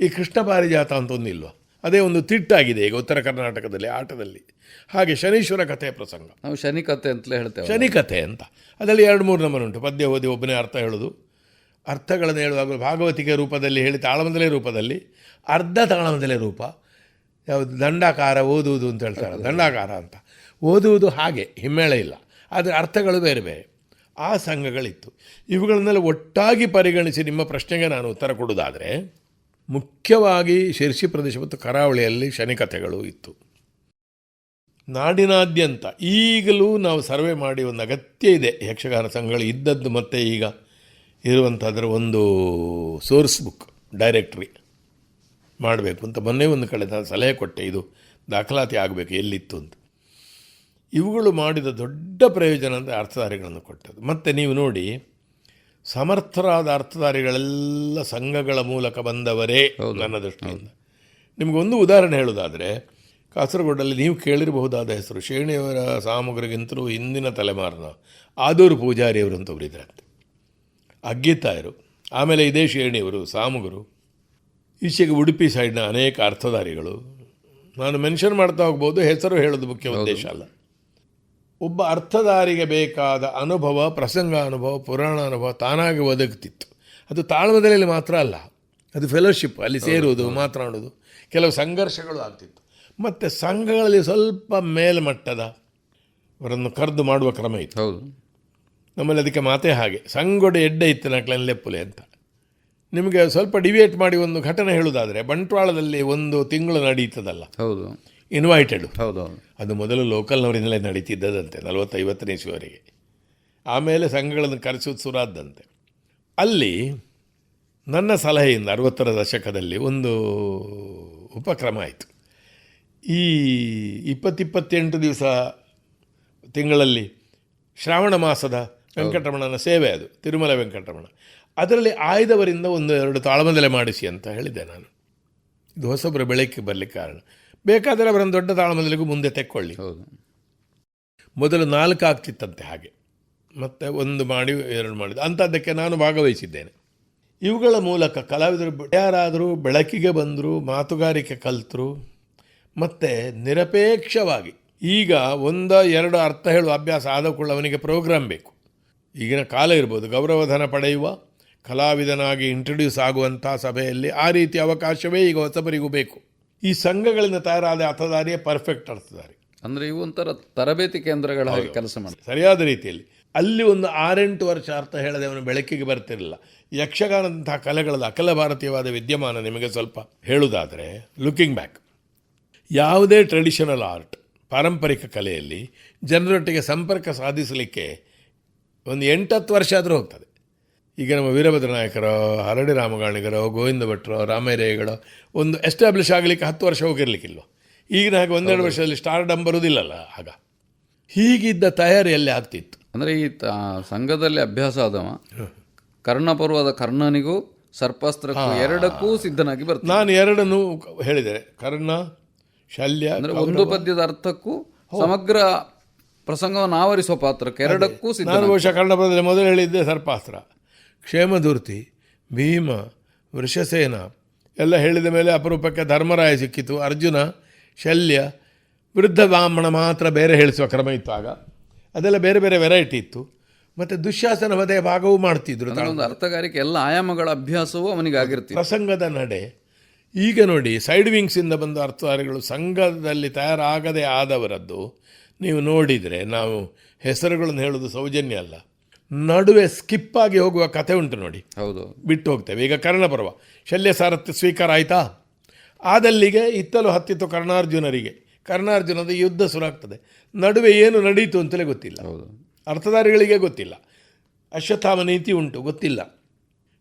ಈ ಕೃಷ್ಣ ಪಾರಿಜಾತ ಅಂತ ಒಂದಿಲ್ವ ಅದೇ ಒಂದು ತಿಟ್ಟಾಗಿದೆ ಈಗ ಉತ್ತರ ಕರ್ನಾಟಕದಲ್ಲಿ ಆಟದಲ್ಲಿ. ಹಾಗೆ ಶನೀಶ್ವರ ಕಥೆ ಪ್ರಸಂಗ. ನಾವು ಶನಿಕತೆ ಅಂತಲೇ ಹೇಳ್ತೇವೆ. ಶನಿಕಥೆ ಅಂತ. ಅದರಲ್ಲಿ ಎರಡು ಮೂರು ನಂಬರ್ ಉಂಟು. ಪದ್ಯ ಓದಿ ಒಬ್ಬನೇ ಅರ್ಥ ಹೇಳೋದು. ಅರ್ಥಗಳನ್ನು ಹೇಳುವಾಗ ಭಾಗವತಿಕೆ ರೂಪದಲ್ಲಿ ಹೇಳಿ ತಾಳಮದಲೆ ರೂಪದಲ್ಲಿ. ಅರ್ಧ ತಾಳಮದಲೆ ರೂಪ. ಯಾವುದು? ದಂಡಾಕಾರ ಓದುವುದು ಅಂತ ಹೇಳ್ತಾರೆ. ದಂಡಾಕಾರ ಅಂತ. ಓದುವುದು ಹಾಗೆ ಹಿಮ್ಮೇಳ ಇಲ್ಲ. ಆದರೆ ಅರ್ಥಗಳು ಬೇರೆ ಬೇರೆ. ಆ ಸಂಘಗಳಿತ್ತು. ಇವುಗಳನ್ನೆಲ್ಲ ಒಟ್ಟಾಗಿ ಪರಿಗಣಿಸಿ ನಿಮ್ಮ ಪ್ರಶ್ನೆಗೆ ನಾನು ಉತ್ತರ ಕೊಡುವುದಾದರೆ, ಮುಖ್ಯವಾಗಿ ಶಿರ್ಸಿ ಪ್ರದೇಶ ಮತ್ತು ಕರಾವಳಿಯಲ್ಲಿ ಶನಿಕಥೆಗಳು ಇತ್ತು. ನಾಡಿನಾದ್ಯಂತ ಈಗಲೂ ನಾವು ಸರ್ವೆ ಮಾಡಿ ಒಂದು ಅಗತ್ಯ ಇದೆ. ಯಕ್ಷಗಾನ ಸಂಘಗಳು ಇದ್ದದ್ದು ಮತ್ತೆ ಈಗ ಇರುವಂಥದ್ರ ಒಂದು ಸೋರ್ಸ್ ಬುಕ್, ಡೈರೆಕ್ಟ್ರಿ ಮಾಡಬೇಕು ಅಂತ ಮೊನ್ನೆ ಒಂದು ಕಡೆ ಸಲಹೆ ಕೊಟ್ಟೆ, ಇದು ದಾಖಲಾತಿ ಆಗಬೇಕು ಎಲ್ಲಿತ್ತು ಅಂತ. ಇವುಗಳು ಮಾಡಿದ ದೊಡ್ಡ ಪ್ರಯೋಜನ ಅಂದರೆ ಅರ್ಥಧಾರಿಗಳನ್ನು ಕೊಟ್ಟದ್ದು. ಮತ್ತು ನೀವು ನೋಡಿ ಸಮರ್ಥರಾದ ಅರ್ಥಧಾರಿಗಳೆಲ್ಲ ಸಂಘಗಳ ಮೂಲಕ ಬಂದವರೇ ನನ್ನ ದೃಷ್ಟಿಯಿಂದ. ನಿಮಗೊಂದು ಉದಾಹರಣೆ ಹೇಳೋದಾದರೆ ಕಾಸರಗೋಡಲ್ಲಿ ನೀವು ಕೇಳಿರಬಹುದಾದ ಹೆಸರು ಶ್ರೇಣಿಯವರ ಸಾಮಗ್ರಿಗಿಂತಲೂ ಹಿಂದಿನ ತಲೆಮಾರಿನ ಆದೂರು ಪೂಜಾರಿಯವರು ಅಂತ ಒಬ್ಬರಿದ್ರಂತೆ ಅಗ್ಗಿತಾಯರು ಆಮೇಲೆ ಇದೇ ಶೇಣಿಯವರು ಸಾಮುಗರು ಈಚೆಗೆ ಉಡುಪಿ ಸೈಡ್ನ ಅನೇಕ ಅರ್ಥಧಾರಿಗಳು. ನಾನು ಮೆನ್ಷನ್ ಮಾಡ್ತಾ ಹೋಗ್ಬೋದು ಹೆಸರು ಹೇಳೋದು ಮುಖ್ಯ ಉದ್ದೇಶ ಅಲ್ಲ. ಒಬ್ಬ ಅರ್ಥಧಾರಿಗೆ ಬೇಕಾದ ಅನುಭವ ಪ್ರಸಂಗ ಅನುಭವ ಪುರಾಣ ಅನುಭವ ತಾನಾಗಿ ಒದಗುತ್ತಿತ್ತು ಅದು ತಾಳ್ಮದಲ್ಲಿ ಮಾತ್ರ ಅಲ್ಲ. ಅದು ಫೆಲೋಶಿಪ್ ಅಲ್ಲಿ ಸೇರುವುದು ಮಾತನಾಡೋದು ಕೆಲವು ಸಂಘರ್ಷಗಳು ಆಗ್ತಿತ್ತು. ಮತ್ತು ಸಂಘಗಳಲ್ಲಿ ಸ್ವಲ್ಪ ಮೇಲ್ಮಟ್ಟದ ಅವರನ್ನು ಕರೆದು ಮಾಡುವ ಕ್ರಮ ಇತ್ತು. ಹೌದು. ನಮ್ಮಲ್ಲಿ ಅದಕ್ಕೆ ಮಾತೇ ಹಾಗೆ. ಸಂಗೊಡೆ ಎಡ್ಡೆ ಇತ್ತು ನಕ್ಲನ್ ಲೆಪ್ಪುಲೆ ಅಂತ. ನಿಮಗೆ ಸ್ವಲ್ಪ ಡಿವೇಟ್ ಮಾಡಿ ಒಂದು ಘಟನೆ ಹೇಳುವುದಾದರೆ ಬಂಟ್ವಾಳದಲ್ಲಿ ಒಂದು ತಿಂಗಳು ನಡೀತದಲ್ಲ. ಹೌದು. ಇನ್ವೈಟೆಡ್ ಹೌದು ಅದು ಮೊದಲು ಲೋಕಲ್ನವರಿಂದಲೇ ನಡೀತಿದ್ದದಂತೆ ನಲವತ್ತೈವತ್ತನೇ ಇಸುವರೆಗೆ ಆಮೇಲೆ ಸಂಘಗಳನ್ನು ಕರೆಸೋದು ಸುರಾದಂತೆ. ಅಲ್ಲಿ ನನ್ನ ಸಲಹೆಯಿಂದ ಅರವತ್ತರ ದಶಕದಲ್ಲಿ ಒಂದು ಉಪಕ್ರಮ ಆಯಿತು. ಈ ಇಪ್ಪತ್ತಿಪ್ಪತ್ತೆಂಟು ದಿವಸ ತಿಂಗಳಲ್ಲಿ ಶ್ರಾವಣ ಮಾಸದ ವೆಂಕಟರಮಣನ ಸೇವೆ ಅದು ತಿರುಮಲ ವೆಂಕಟರಮಣ. ಅದರಲ್ಲಿ ಆಯ್ದವರಿಂದ ಒಂದು ಎರಡು ತಾಳಮದಲೆ ಮಾಡಿಸಿ ಅಂತ ಹೇಳಿದ್ದೆ ನಾನು. ಇದು ಹೊಸೊಬ್ಬರ ಬೆಳಕಿಗೆ ಬರಲಿಕ್ಕೆ ಕಾರಣ. ಬೇಕಾದರೆ ಅವರನ್ನು ದೊಡ್ಡ ತಾಳಮದಲಿಗೂ ಮುಂದೆ ತೆಕ್ಕೊಳ್ಳಿ. ಹೌದು. ಮೊದಲು ನಾಲ್ಕು ಆಗ್ತಿತ್ತಂತೆ ಹಾಗೆ. ಮತ್ತು ಒಂದು ಮಾಡಿ ಎರಡು ಮಾಡಿದ ಅಂಥದ್ದಕ್ಕೆ ನಾನು ಭಾಗವಹಿಸಿದ್ದೇನೆ. ಇವುಗಳ ಮೂಲಕ ಕಲಾವಿದರು ಯಾರಾದರೂ ಬೆಳಕಿಗೆ ಬಂದರು ಮಾತುಗಾರಿಕೆ ಕಲಿತರು ಮತ್ತು ನಿರಪೇಕ್ಷವಾಗಿ ಈಗ ಒಂದ ಎರಡು ಅರ್ಥ ಹೇಳುವ ಅಭ್ಯಾಸ ಆದ ಕೂಡ ಅವನಿಗೆ ಪ್ರೋಗ್ರಾಮ್ ಬೇಕು. ಈಗಿನ ಕಾಲ ಇರ್ಬೋದು ಗೌರವಧನ ಪಡೆಯುವ ಕಲಾವಿದನಾಗಿ ಇಂಟ್ರೊಡ್ಯೂಸ್ ಆಗುವಂಥ ಸಭೆಯಲ್ಲಿ ಆ ರೀತಿ ಅವಕಾಶವೇ ಈಗ ಹೊಸಬರಿಗೂ ಬೇಕು. ಈ ಸಂಘಗಳಿಂದ ತಯಾರಾದ ಅರ್ಥದಾರಿಯೇ ಪರ್ಫೆಕ್ಟ್ ಅರ್ಥದಾರಿ. ಅಂದರೆ ಇವು ಒಂಥರ ತರಬೇತಿ ಕೇಂದ್ರಗಳ ಹಾಗೆ ಕೆಲಸ ಮಾಡಿ ಸರಿಯಾದ ರೀತಿಯಲ್ಲಿ ಅಲ್ಲಿ ಒಂದು ಆರೆಂಟು ವರ್ಷ ಅರ್ಥ ಹೇಳದೆ ಅವನು ಬೆಳಕಿಗೆ ಬರ್ತಿರಲಿಲ್ಲ. ಯಕ್ಷಗಾನದಂತಹ ಕಲೆಗಳಲ್ಲಿ ಅಖಿಲ ಭಾರತೀಯವಾದ ವಿದ್ಯಮಾನ ನಿಮಗೆ ಸ್ವಲ್ಪ ಹೇಳುವುದಾದರೆ ಲುಕಿಂಗ್ ಬ್ಯಾಕ್ ಯಾವುದೇ ಟ್ರೆಡಿಷನಲ್ ಆರ್ಟ್ ಪಾರಂಪರಿಕ ಕಲೆಯಲ್ಲಿ ಜನರೊಟ್ಟಿಗೆ ಸಂಪರ್ಕ ಸಾಧಿಸಲಿಕ್ಕೆ ಒಂದು ಎಂಟತ್ತು ವರ್ಷ ಆದರೂ ಹೋಗ್ತದೆ. ಈಗ ನಮ್ಮ ವೀರಭದ್ರ ನಾಯಕರೋ ಹರಡಿ ರಾಮಗಾಣಿಗರೋ ಗೋವಿಂದ ಭಟ್ರೋ ರಾಮೇರೇಗಡೋ ಒಂದು ಎಸ್ಟಾಬ್ಲಿಷ್ ಆಗಲಿಕ್ಕೆ ಹತ್ತು ವರ್ಷ ಹೋಗಿರಲಿಕ್ಕಿಲ್ಲ ಈಗಿನ ಹಾಗೆ ಒಂದೆರಡು ವರ್ಷದಲ್ಲಿ ಸ್ಟಾರ್ ಬರುವುದಿಲ್ಲಲ್ಲ ಆಗ? ಹೀಗಿದ್ದ ತಯಾರಿಯಲ್ಲಿ ಆಗ್ತಿತ್ತು. ಅಂದರೆ ಈ ಸಂಘದಲ್ಲಿ ಅಭ್ಯಾಸ ಆದವ. ಕರ್ಣಪರ್ವದ ಕರ್ಣನಿಗೂ ಸರ್ಪಾಸ್ತ್ರ ಎರಡಕ್ಕೂ ಸಿದ್ಧನಾಗಿ ಬರ್ತದೆ ನಾನು ಎರಡನ್ನು ಹೇಳಿದೆ. ಕರ್ಣ ಶಲ್ಯ ಅಂದರೆ ಒಂದು ಪದ್ಯದ ಅರ್ಥಕ್ಕೂ ಸಮಗ್ರ ಪ್ರಸಂಗವನ್ನು ಆವರಿಸುವ ಪಾತ್ರಕ್ಕೆ ಎರಡಕ್ಕೂ ಸಿದ್ಧ ನಾನು ಬಹುಶಃ ಮೊದಲು ಹೇಳಿದ್ದೆ ಸರ್ಪಾಸ್ತ್ರ. ಕ್ಷೇಮಧೂರ್ತಿ ಭೀಮ ವೃಷಸೇನ ಎಲ್ಲ ಹೇಳಿದ ಮೇಲೆ ಅಪರೂಪಕ್ಕೆ ಧರ್ಮರಾಯ ಸಿಕ್ಕಿತು. ಅರ್ಜುನ ಶಲ್ಯ ವೃದ್ಧ ಬ್ರಾಹ್ಮಣ ಮಾತ್ರ ಬೇರೆ ಹೇಳಿಸುವ ಕ್ರಮ ಇತ್ತು ಆಗ ಅದೆಲ್ಲ ಬೇರೆ ಬೇರೆ ವೆರೈಟಿ ಇತ್ತು. ಮತ್ತು ದುಶ್ಯಾಸನ ವಧೆಯ ಭಾಗವೂ ಮಾಡ್ತಿದ್ರು ಒಂದು ಅರ್ಥಗಾರಿಕೆ ಎಲ್ಲ ಆಯಾಮಗಳ ಅಭ್ಯಾಸವೂ ಅವನಿಗೆ ಆಗಿರ್ತಿತ್ತು. ಪ್ರಸಂಗದ ನಡೆ. ಈಗ ನೋಡಿ ಸೈಡ್ ವಿಂಗ್ಸಿಂದ ಬಂದ ಅರ್ಥಗಾರಿಗಳು ಸಂಘದಲ್ಲಿ ತಯಾರಾಗದೇ ಆದವರದ್ದು ನೀವು ನೋಡಿದರೆ ನಾವು ಹೆಸರುಗಳನ್ನು ಹೇಳೋದು ಸೌಜನ್ಯ ಅಲ್ಲ. ನಡುವೆ ಸ್ಕಿಪ್ ಆಗಿ ಹೋಗುವ ಕಥೆ ಉಂಟು ನೋಡಿ. ಹೌದು. ಬಿಟ್ಟು ಹೋಗ್ತೇವೆ. ಈಗ ಕರ್ಣಪರ್ವ. ಶಲ್ಯ ಸಾರಥ್ಯ ಸ್ವೀಕಾರ ಆಯಿತಾ? ಆದಲ್ಲಿಗೆ ಇತ್ತಲು ಹತ್ತಿತ್ತು ಕರ್ಣಾರ್ಜುನರಿಗೆ. ಕರ್ಣಾರ್ಜುನದ ಯುದ್ಧ ಶುರುವಾಗ್ತದೆ ನಡುವೆ ಏನು ನಡೀತು ಅಂತಲೇ ಗೊತ್ತಿಲ್ಲ. ಹೌದು. ಅರ್ಥಧಾರಿಗಳಿಗೆ ಗೊತ್ತಿಲ್ಲ. ಅಶ್ವತ್ಥಾಮ ನೀತಿ ಉಂಟು ಗೊತ್ತಿಲ್ಲ.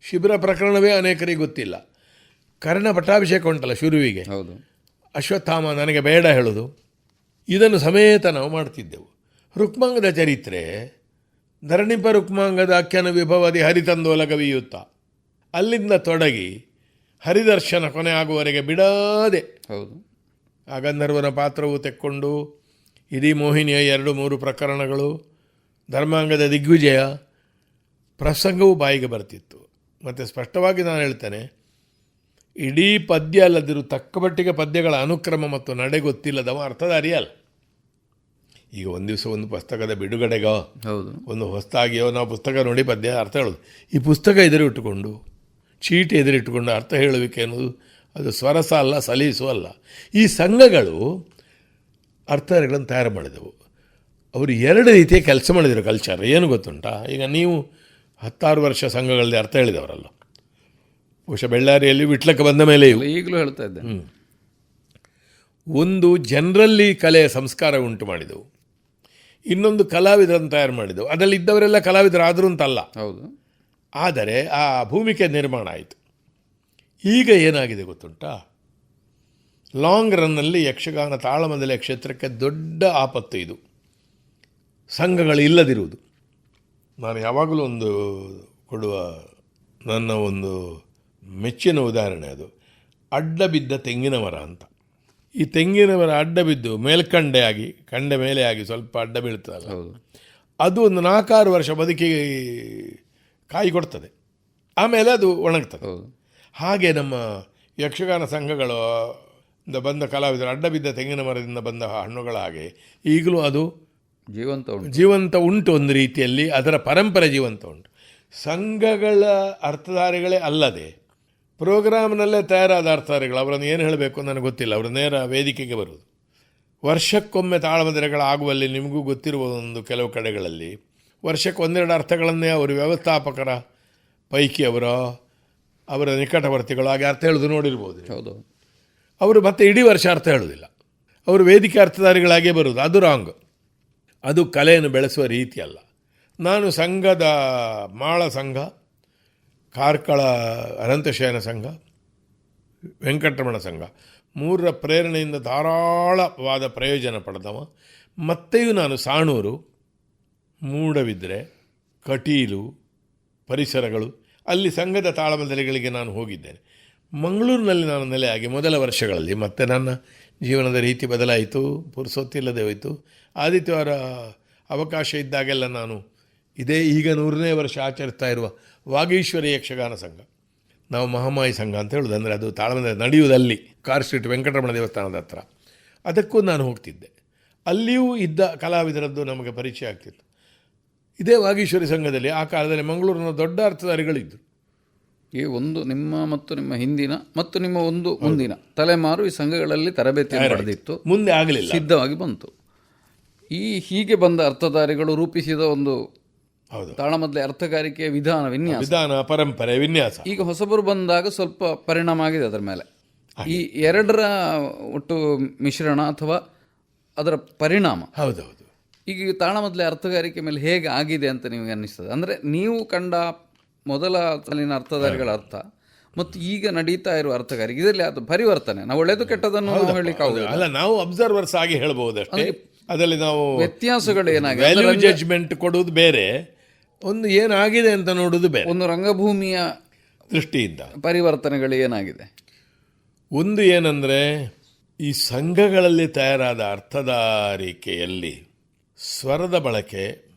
ಶಿಬಿರ ಪ್ರಕರಣವೇ ಅನೇಕರಿಗೆ ಗೊತ್ತಿಲ್ಲ. ಕರ್ಣ ಪಟ್ಟಾಭಿಷೇಕ ಉಂಟಲ್ಲ ಶುರುವಿಗೆ. ಹೌದು. ಅಶ್ವತ್ಥಾಮ ನನಗೆ ಬೇಡ ಹೇಳೋದು. ಇದನ್ನು ಸಮೇತ ನಾವು ಮಾಡ್ತಿದ್ದೆವು. ರುಕ್ಮಾಂಗದ ಚರಿತ್ರೆ ಧರಣಿಪ ರುಕ್ಮಾಂಗದ ಆಖ್ಯಾನ ವಿಭವದಿ ಹರಿತಂದೋಲ ಕವಿಯುತ್ತ ಅಲ್ಲಿಂದ ತೊಡಗಿ ಹರಿದರ್ಶನ ಕೊನೆ ಆಗುವವರೆಗೆ ಬಿಡಾದೆ. ಹೌದು. ಆ ಗಂಧರ್ವನ ಪಾತ್ರವು ತೆಕ್ಕೊಂಡು ಇಡೀ ಮೋಹಿನಿಯ ಎರಡು ಮೂರು ಪ್ರಕರಣಗಳು ಧರ್ಮಾಂಗದ ದಿಗ್ವಿಜಯ ಪ್ರಸಂಗವು ಬಾಯಿಗೆ ಬರ್ತಿತ್ತು. ಮತ್ತು ಸ್ಪಷ್ಟವಾಗಿ ನಾನು ಹೇಳ್ತೇನೆ ಇಡೀ ಪದ್ಯ ಅಲ್ಲದಿರು ತಕ್ಕಮಟ್ಟಿಗೆ ಪದ್ಯಗಳ ಅನುಕ್ರಮ ಮತ್ತು ನಡೆ ಗೊತ್ತಿಲ್ಲದವ ಅರ್ಥದ ಅಲ್ಲ ಈಗ ಒಂದು ದಿವಸ ಒಂದು ಪುಸ್ತಕದ ಬಿಡುಗಡೆಗೋ ಹೌದು. ಒಂದು ಹೊಸದಾಗಿಯೋ ನಾವು ಪುಸ್ತಕ ನೋಡಿ ಪದ್ಯ ಅರ್ಥ ಹೇಳೋದು. ಈ ಪುಸ್ತಕ ಎದುರಿಟ್ಟುಕೊಂಡು ಚೀಟಿ ಎದುರಿಟ್ಟುಕೊಂಡು ಅರ್ಥ ಹೇಳುವಿಕೆ ಅನ್ನೋದು ಅದು ಸ್ವರಸ ಅಲ್ಲ ಸಲೀಸು ಅಲ್ಲ. ಈ ಸಂಘಗಳು ಅರ್ಥಗಳನ್ನು ತಯಾರು ಮಾಡಿದವು. ಅವರು ಎರಡು ರೀತಿಯ ಕೆಲಸ ಮಾಡಿದರು ಕಲ್ಚರ್ ಏನು ಗೊತ್ತುಂಟಾ? ಈಗ ನೀವು ಹತ್ತಾರು ವರ್ಷ ಸಂಘಗಳಲ್ಲಿ ಅರ್ಥ ಹೇಳಿದವರಲ್ಲ. ಬಹುಶಃ ಬೆಳ್ಳಾರಿಯಲ್ಲಿ ವಿಟ್ಲಕ್ಕೆ ಬಂದ ಮೇಲೆ ಈಗಲೂ ಹೇಳ್ತಾ ಇದ್ದೆ ಒಂದು ಜನರಲ್ಲಿ ಕಲೆಯ ಸಂಸ್ಕಾರ ಉಂಟು ಮಾಡಿದವು. ಇನ್ನೊಂದು ಕಲಾವಿದರನ್ನು ತಯಾರು ಮಾಡಿದವು ಅದರಲ್ಲಿ ಇದ್ದವರೆಲ್ಲ ಕಲಾವಿದರಾದರೂ ಅಂತಲ್ಲ. ಹೌದು. ಆದರೆ ಆ ಭೂಮಿಕೆ ನಿರ್ಮಾಣ ಆಯಿತು. ಈಗ ಏನಾಗಿದೆ ಗೊತ್ತುಂಟಾ? ಲಾಂಗ್ ರನ್ನಲ್ಲಿ ಯಕ್ಷಗಾನ ತಾಳಮದಲೆಯ ಕ್ಷೇತ್ರಕ್ಕೆ ದೊಡ್ಡ ಆಪತ್ತು ಇದು. ಸಂಘಗಳು ಇಲ್ಲದಿರುವುದು. ನಾನು ಯಾವಾಗಲೂ ಒಂದು ಕೊಡುವ ನನ್ನ ಒಂದು ಮೆಚ್ಚಿನ ಉದಾಹರಣೆ ಅದು. ಅಡ್ಡ ಬಿದ್ದ ತೆಂಗಿನ ಮರ ಅಂತ. ಈ ತೆಂಗಿನ ಮರ ಅಡ್ಡ ಬಿದ್ದು ಮೇಲ್ಕಂಡೆ ಆಗಿ ಕಂಡೆ ಮೇಲೆ ಆಗಿ ಸ್ವಲ್ಪ ಅಡ್ಡ ಬೀಳ್ತದಲ್ಲ? ಅದು ಒಂದು ನಾಲ್ಕಾರು ವರ್ಷ ಬದುಕಿಗೆ ಕಾಯಿ ಕೊಡ್ತದೆ. ಆಮೇಲೆ ಅದು ಒಣಗ್ತದೆ. ಹಾಗೆ ನಮ್ಮ ಯಕ್ಷಗಾನ ಸಂಘಗಳು ಇಂದ ಬಂದ ಕಲಾವಿದರು ಅಡ್ಡ ಬಿದ್ದ ತೆಂಗಿನ ಮರದಿಂದ ಬಂದ ಹಣ್ಣುಗಳ ಹಾಗೆ ಈಗಲೂ ಅದು ಜೀವಂತ ಉಂಟು. ಜೀವಂತ ಉಂಟು ಒಂದು ರೀತಿಯಲ್ಲಿ ಅದರ ಪರಂಪರೆ ಜೀವಂತ ಉಂಟು. ಸಂಘಗಳ ಅರ್ಥಧಾರಿಗಳೇ ಅಲ್ಲದೆ ಪ್ರೋಗ್ರಾಮ್ನಲ್ಲೇ ತಯಾರಾದ ಅರ್ಥಾರಿಗಳು ಅವರನ್ನು ಏನು ಹೇಳಬೇಕು ನನಗೆ ಗೊತ್ತಿಲ್ಲ. ಅವರು ನೇರ ವೇದಿಕೆಗೆ ಬರುವುದು. ವರ್ಷಕ್ಕೊಮ್ಮೆ ತಾಳಮದರೆಗಳಾಗುವಲ್ಲಿ ನಿಮಗೂ ಗೊತ್ತಿರುವುದೊಂದು ಒಂದು ಕೆಲವು ಕಡೆಗಳಲ್ಲಿ ವರ್ಷಕ್ಕೆ ಒಂದೆರಡು ಅರ್ಥಗಳನ್ನೇ ಅವರು ವ್ಯವಸ್ಥಾಪಕರ ಪೈಕಿ ಅವರ ಅವರ ನಿಕಟವರ್ತಿಗಳು ಹಾಗೆ ಅರ್ಥ ಹೇಳೋದು ನೋಡಿರ್ಬೋದು. ಹೌದು. ಅವರು ಮತ್ತೆ ಇಡೀ ವರ್ಷ ಅರ್ಥ ಹೇಳೋದಿಲ್ಲ ಅವರು ವೇದಿಕೆ ಅರ್ಥಧಾರಿಗಳಾಗೇ ಬರುವುದು. ಅದು ರಾಂಗ್. ಅದು ಕಲೆಯನ್ನು ಬೆಳೆಸುವ ರೀತಿಯಲ್ಲ. ನಾನು ಸಂಘದ ಮಾಳ ಸಂಘ ಕಾರ್ಕಳ ಅನಂತಶಯನ ಸಂಘ, ವೆಂಕಟರಮಣ ಸಂಘ, ಮೂರರ ಪ್ರೇರಣೆಯಿಂದ ಧಾರಾಳವಾದ ಪ್ರಯೋಜನ ಪಡೆದವ. ಮತ್ತೆಯೂ ನಾನು ಸಾಣೂರು, ಮೂಡವಿದ್ರೆ, ಕಟೀಲು, ಪರಿಸರಗಳು, ಅಲ್ಲಿ ಸಂಘದ ತಾಳಮದಲೆಗಳಿಗೆ ನಾನು ಹೋಗಿದ್ದೇನೆ. ಮಂಗಳೂರಿನಲ್ಲಿ ನಾನು ನೆಲೆಯಾಗಿ ಮೊದಲ ವರ್ಷಗಳಲ್ಲಿ ಮತ್ತೆ ನನ್ನ ಜೀವನದ ರೀತಿ ಬದಲಾಯಿತು, ಪುರುಸೊತ್ತಿಲ್ಲದೆ ಹೋಯಿತು. ಆದಿತ್ಯವಾರ ಅವಕಾಶ ಇದ್ದಾಗೆಲ್ಲ ನಾನು ಇದೇ ಈಗ ನೂರನೇ ವರ್ಷ ಆಚರಿಸ್ತಾ ಇರುವ ವಾಗೀಶ್ವರಿ ಯಕ್ಷಗಾನ ಸಂಘ. ನಾವು ಮಹಾಮಾಯಿ ಸಂಘ ಅಂತ ಹೇಳೋದು. ಅಂದರೆ ಅದು ತಾಳಮಂದಿರ ನಡೆಯುವುದಲ್ಲಿ ಕಾರ್ ಸ್ಟ್ರೀಟ್ ವೆಂಕಟರಮಣ ದೇವಸ್ಥಾನದ ಹತ್ರ. ಅದಕ್ಕೂ ನಾನು ಹೋಗ್ತಿದ್ದೆ. ಅಲ್ಲಿಯೂ ಇದ್ದ ಕಲಾವಿದರದ್ದು ನಮಗೆ ಪರಿಚಯ ಆಗ್ತಿತ್ತು. ಇದೇ ವಾಗೀಶ್ವರಿ ಸಂಘದಲ್ಲಿ ಆ ಕಾಲದಲ್ಲಿ ಮಂಗಳೂರಿನ ದೊಡ್ಡ ಅರ್ಥಧಾರಿಗಳಿದ್ದರು ಈ ಒಂದು ನಿಮ್ಮ ಮತ್ತು ನಿಮ್ಮ ಹಿಂದಿನ ಮತ್ತು ನಿಮ್ಮ ಒಂದು ಮುಂದಿನ ತಲೆಮಾರು ಈ ಸಂಘಗಳಲ್ಲಿ ತರಬೇತಿ ಪಡೆದಿತ್ತು. ಮುಂದೆ ಆಗಲಿಲ್ಲ. ಸಿದ್ಧವಾಗಿ ಬಂತು. ಈ ಹೀಗೆ ಬಂದ ಅರ್ಥಧಾರಿಗಳು ರೂಪಿಸಿದ ಒಂದು ಹೌದು. ತಾಳಮದ್ಲೆ ಅರ್ಥಗಾರಿಕೆ ವಿಧಾನ ವಿನ್ಯಾಸ. ವಿಧಾನ ಪರಂಪರೆ ವಿನ್ಯಾಸ. ಈಗ ಹೊಸಬರು ಬಂದಾಗ ಸ್ವಲ್ಪ ಪರಿಣಾಮ ಆಗಿದೆ ಅದರ ಮೇಲೆ. ಈ ಎರಡರ ಒಟ್ಟು ಮಿಶ್ರಣ ಅಥವಾ ಅದರ ಪರಿಣಾಮ. ಹೌದೌದು. ಈಗ ತಾಳಮದ್ಲೆ ಅರ್ಥಗಾರಿಕೆ ಮೇಲೆ ಹೇಗೆ ಆಗಿದೆ ಅಂತ ನಿಮಗೆ ಅನ್ನಿಸ್ತದೆ. ಅಂದರೆ ನೀವು ಕಂಡ ಮೊದಲ ಸಾಲಿನ ಅರ್ಥಧಾರಿಗಳ ಅರ್ಥ ಮತ್ತು ಈಗ ನಡೀತಾ ಇರುವ ಅರ್ಥಗಾರಿಕೆ ಇದರಲ್ಲಿ ಅದು ಪರಿವರ್ತನೆ. ನಾವು ಒಳ್ಳೆಯದು ಕೆಟ್ಟದನ್ನು ಅಲ್ಲ ನಾವು ಅಬ್ಸರ್ವರ್ಸ್ ಆಗಿ ಹೇಳ್ಬೋದಷ್ಟೇ. ಅದರಲ್ಲಿ ನಾವು ವ್ಯತ್ಯಾಸಗಳು ಏನಾಗಿದೆ ಜಜ್ಮೆಂಟ್ ಕೊಡುವುದು ಬೇರೆ. ಒಂದು ಏನಾಗಿದೆ ಅಂತ ನೋಡೋದು ಬೇರೆ. ಒಂದು ರಂಗಭೂಮಿಯ ದೃಷ್ಟಿಯಿಂದ. ಪರಿವರ್ತನೆಗಳು ಏನಾಗಿದೆ? ಒಂದು ಏನಂದರೆ ಈ ಸಂಘಗಳಲ್ಲಿ ತಯಾರಾದ ಅರ್ಥಧಾರಿಕೆಯಲ್ಲಿ ಸ್ವರದ ಬಳಕೆ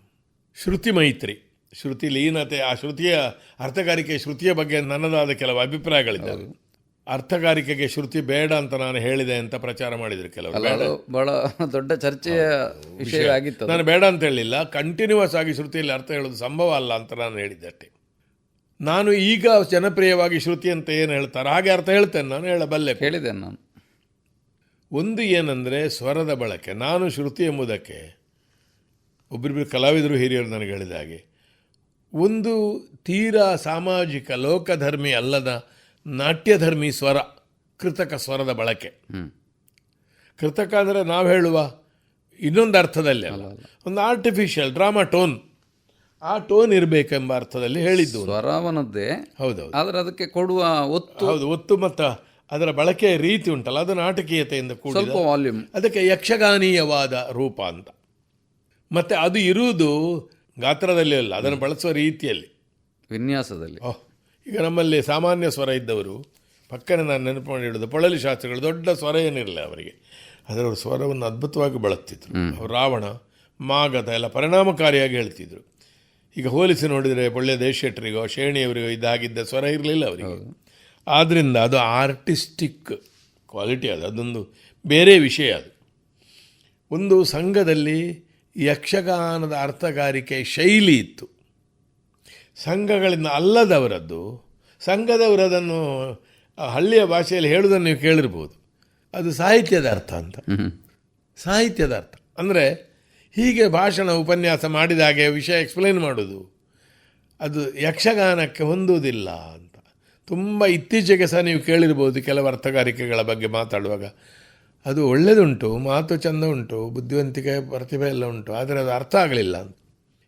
ಶ್ರುತಿ ಮೈತ್ರಿ. ಶ್ರುತಿ ಲೀನತೆ ಆ ಶ್ರುತಿಯ ಅರ್ಥಗಾರಿಕೆ ಶ್ರುತಿಯ ಬಗ್ಗೆ ನನ್ನದಾದ ಕೆಲವು ಅಭಿಪ್ರಾಯಗಳಿದ್ದಾವೆ. ಅರ್ಥಗಾರಿಕೆಗೆ ಶ್ರುತಿ ಬೇಡ ಅಂತ ನಾನು ಹೇಳಿದೆ ಅಂತ ಪ್ರಚಾರ ಮಾಡಿದ್ರು ಕೆಲವರು. ಬಹಳ ದೊಡ್ಡ ಚರ್ಚೆಯ ವಿಷಯ ಆಗಿತ್ತು ನಾನು ಬೇಡ ಅಂತ ಹೇಳಿಲ್ಲ. ಕಂಟಿನ್ಯೂಸ್ ಆಗಿ ಶ್ರುತಿಯಲ್ಲಿ ಅರ್ಥ ಹೇಳೋದು ಸಂಭವ ಅಲ್ಲ ಅಂತ ನಾನು ಹೇಳಿದ್ದೆ ಅಷ್ಟೇ ನಾನು ಈಗ ಜನಪ್ರಿಯವಾಗಿ ಶ್ರುತಿ ಅಂತ ಏನು ಹೇಳ್ತಾರೆ ಹಾಗೆ ಅರ್ಥ ಹೇಳ್ತೇನೆ ನಾನು ಹೇಳಬಲ್ಲೆ. ಹೇಳಿದೆ ನಾನು. ಒಂದು ಏನಂದರೆ ಸ್ವರದ ಬಳಕೆ. ನಾನು ಶ್ರುತಿ ಎಂಬುದಕ್ಕೆ ಒಬ್ಬರಿಬ್ಬರು ಕಲಾವಿದರು ಹಿರಿಯರು ನನಗೆ ಹೇಳಿದ ಹಾಗೆ ಒಂದು ತೀರಾ ಸಾಮಾಜಿಕ ಲೋಕಧರ್ಮಿ ಅಲ್ಲದ ನಾಟ್ಯಧರ್ಮಿ ಸ್ವರ ಕೃತಕ ಸ್ವರದ ಬಳಕೆ. ಕೃತಕ ಅಂದರೆ ನಾವು ಹೇಳುವ ಇನ್ನೊಂದು ಅರ್ಥದಲ್ಲಿ ಅಲ್ಲ. ಒಂದು ಆರ್ಟಿಫಿಷಿಯಲ್ ಡ್ರಾಮಾ ಟೋನ್ ಆ ಟೋನ್ ಇರಬೇಕೆಂಬ ಅರ್ಥದಲ್ಲಿ ಹೇಳಿದ್ದು ಸ್ವರವನದ್ದೇ. ಹೌದೌದು. ಆದರೆ ಅದಕ್ಕೆ ಕೊಡುವ ಒತ್ತು. ಹೌದು ಒತ್ತು ಮತ್ತು ಅದರ ಬಳಕೆಯ ರೀತಿ ಉಂಟಲ್ಲ ಅದು ನಾಟಕೀಯತೆಯಿಂದ ಕೂಡ ಸ್ವಲ್ಪ ವಾಲ್ಯೂಮ್ ಅದಕ್ಕೆ ಯಕ್ಷಗಾನೀಯವಾದ ರೂಪ ಅಂತ. ಮತ್ತು ಅದು ಇರುವುದು ಗಾತ್ರದಲ್ಲಿ ಅಲ್ಲ ಅದನ್ನು ಬಳಸುವ ರೀತಿಯಲ್ಲಿ. ವಿನ್ಯಾಸದಲ್ಲಿ. ಓಹ್ ಈಗ ನಮ್ಮಲ್ಲಿ ಸಾಮಾನ್ಯ ಸ್ವರ ಇದ್ದವರು ಪಕ್ಕನೆ ನಾನು ನೆನಪು ಮಾಡಿ ಹೇಳೋದು ಪೊಳಲಿ ಶಾಸ್ತ್ರಿಗಳು ದೊಡ್ಡ ಸ್ವರ ಏನಿರಲಿಲ್ಲ ಅವರಿಗೆ. ಅದರ ಸ್ವರವನ್ನು ಅದ್ಭುತವಾಗಿ ಬಳಸ್ತಿದ್ರು. ಅವರು ರಾವಣ ಮಾಗದ ಎಲ್ಲ ಪರಿಣಾಮಕಾರಿಯಾಗಿ ಹೇಳ್ತಿದ್ರು. ಈಗ ಹೋಲಿಸಿ ನೋಡಿದರೆ ಪೊಳ್ಳೆ ದೇಶೆಟ್ಟರಿಗೋ ಶ್ರೇಣಿಯವರಿಗೋ ಇದಾಗಿದ್ದ ಸ್ವರ ಇರಲಿಲ್ಲ ಅವರಿಗೆ. ಆದ್ದರಿಂದ ಅದು ಆರ್ಟಿಸ್ಟಿಕ್ ಕ್ವಾಲಿಟಿ ಅದು ಅದೊಂದು ಬೇರೆ ವಿಷಯ ಅದು. ಒಂದು ಸಂಘದಲ್ಲಿ ಯಕ್ಷಗಾನದ ಅರ್ಥಗಾರಿಕೆ ಶೈಲಿ ಇತ್ತು. ಸಂಘಗಳಿಂದ ಅಲ್ಲದವರದ್ದು ಸಂಘದವರದನ್ನು ಹಳ್ಳಿಯ ಭಾಷೆಯಲ್ಲಿ ಹೇಳುವುದನ್ನು ನೀವು ಕೇಳಿರ್ಬೋದು. ಅದು ಸಾಹಿತ್ಯದ ಅರ್ಥ ಅಂತ. ಸಾಹಿತ್ಯದ ಅರ್ಥ. ಅಂದರೆ ಹೀಗೆ ಭಾಷಣ ಉಪನ್ಯಾಸ ಮಾಡಿದ ಹಾಗೆ ವಿಷಯ ಎಕ್ಸ್ಪ್ಲೈನ್ ಮಾಡೋದು ಅದು ಯಕ್ಷಗಾನಕ್ಕೆ ಹೊಂದುವುದಿಲ್ಲ ಅಂತ. ತುಂಬ ಇತ್ತೀಚೆಗೆ ಸಹ ನೀವು ಕೇಳಿರ್ಬೋದು ಕೆಲವು ಅರ್ಥಗಾರಿಕೆಗಳ ಬಗ್ಗೆ ಮಾತಾಡುವಾಗ. ಅದು ಒಳ್ಳೆಯದುಂಟು ಮಾತು ಚಂದ ಉಂಟು ಬುದ್ಧಿವಂತಿಕೆ ಪ್ರತಿಭೆ ಎಲ್ಲ ಉಂಟು ಆದರೆ ಅದು ಅರ್ಥ ಆಗಲಿಲ್ಲ ಅಂತ.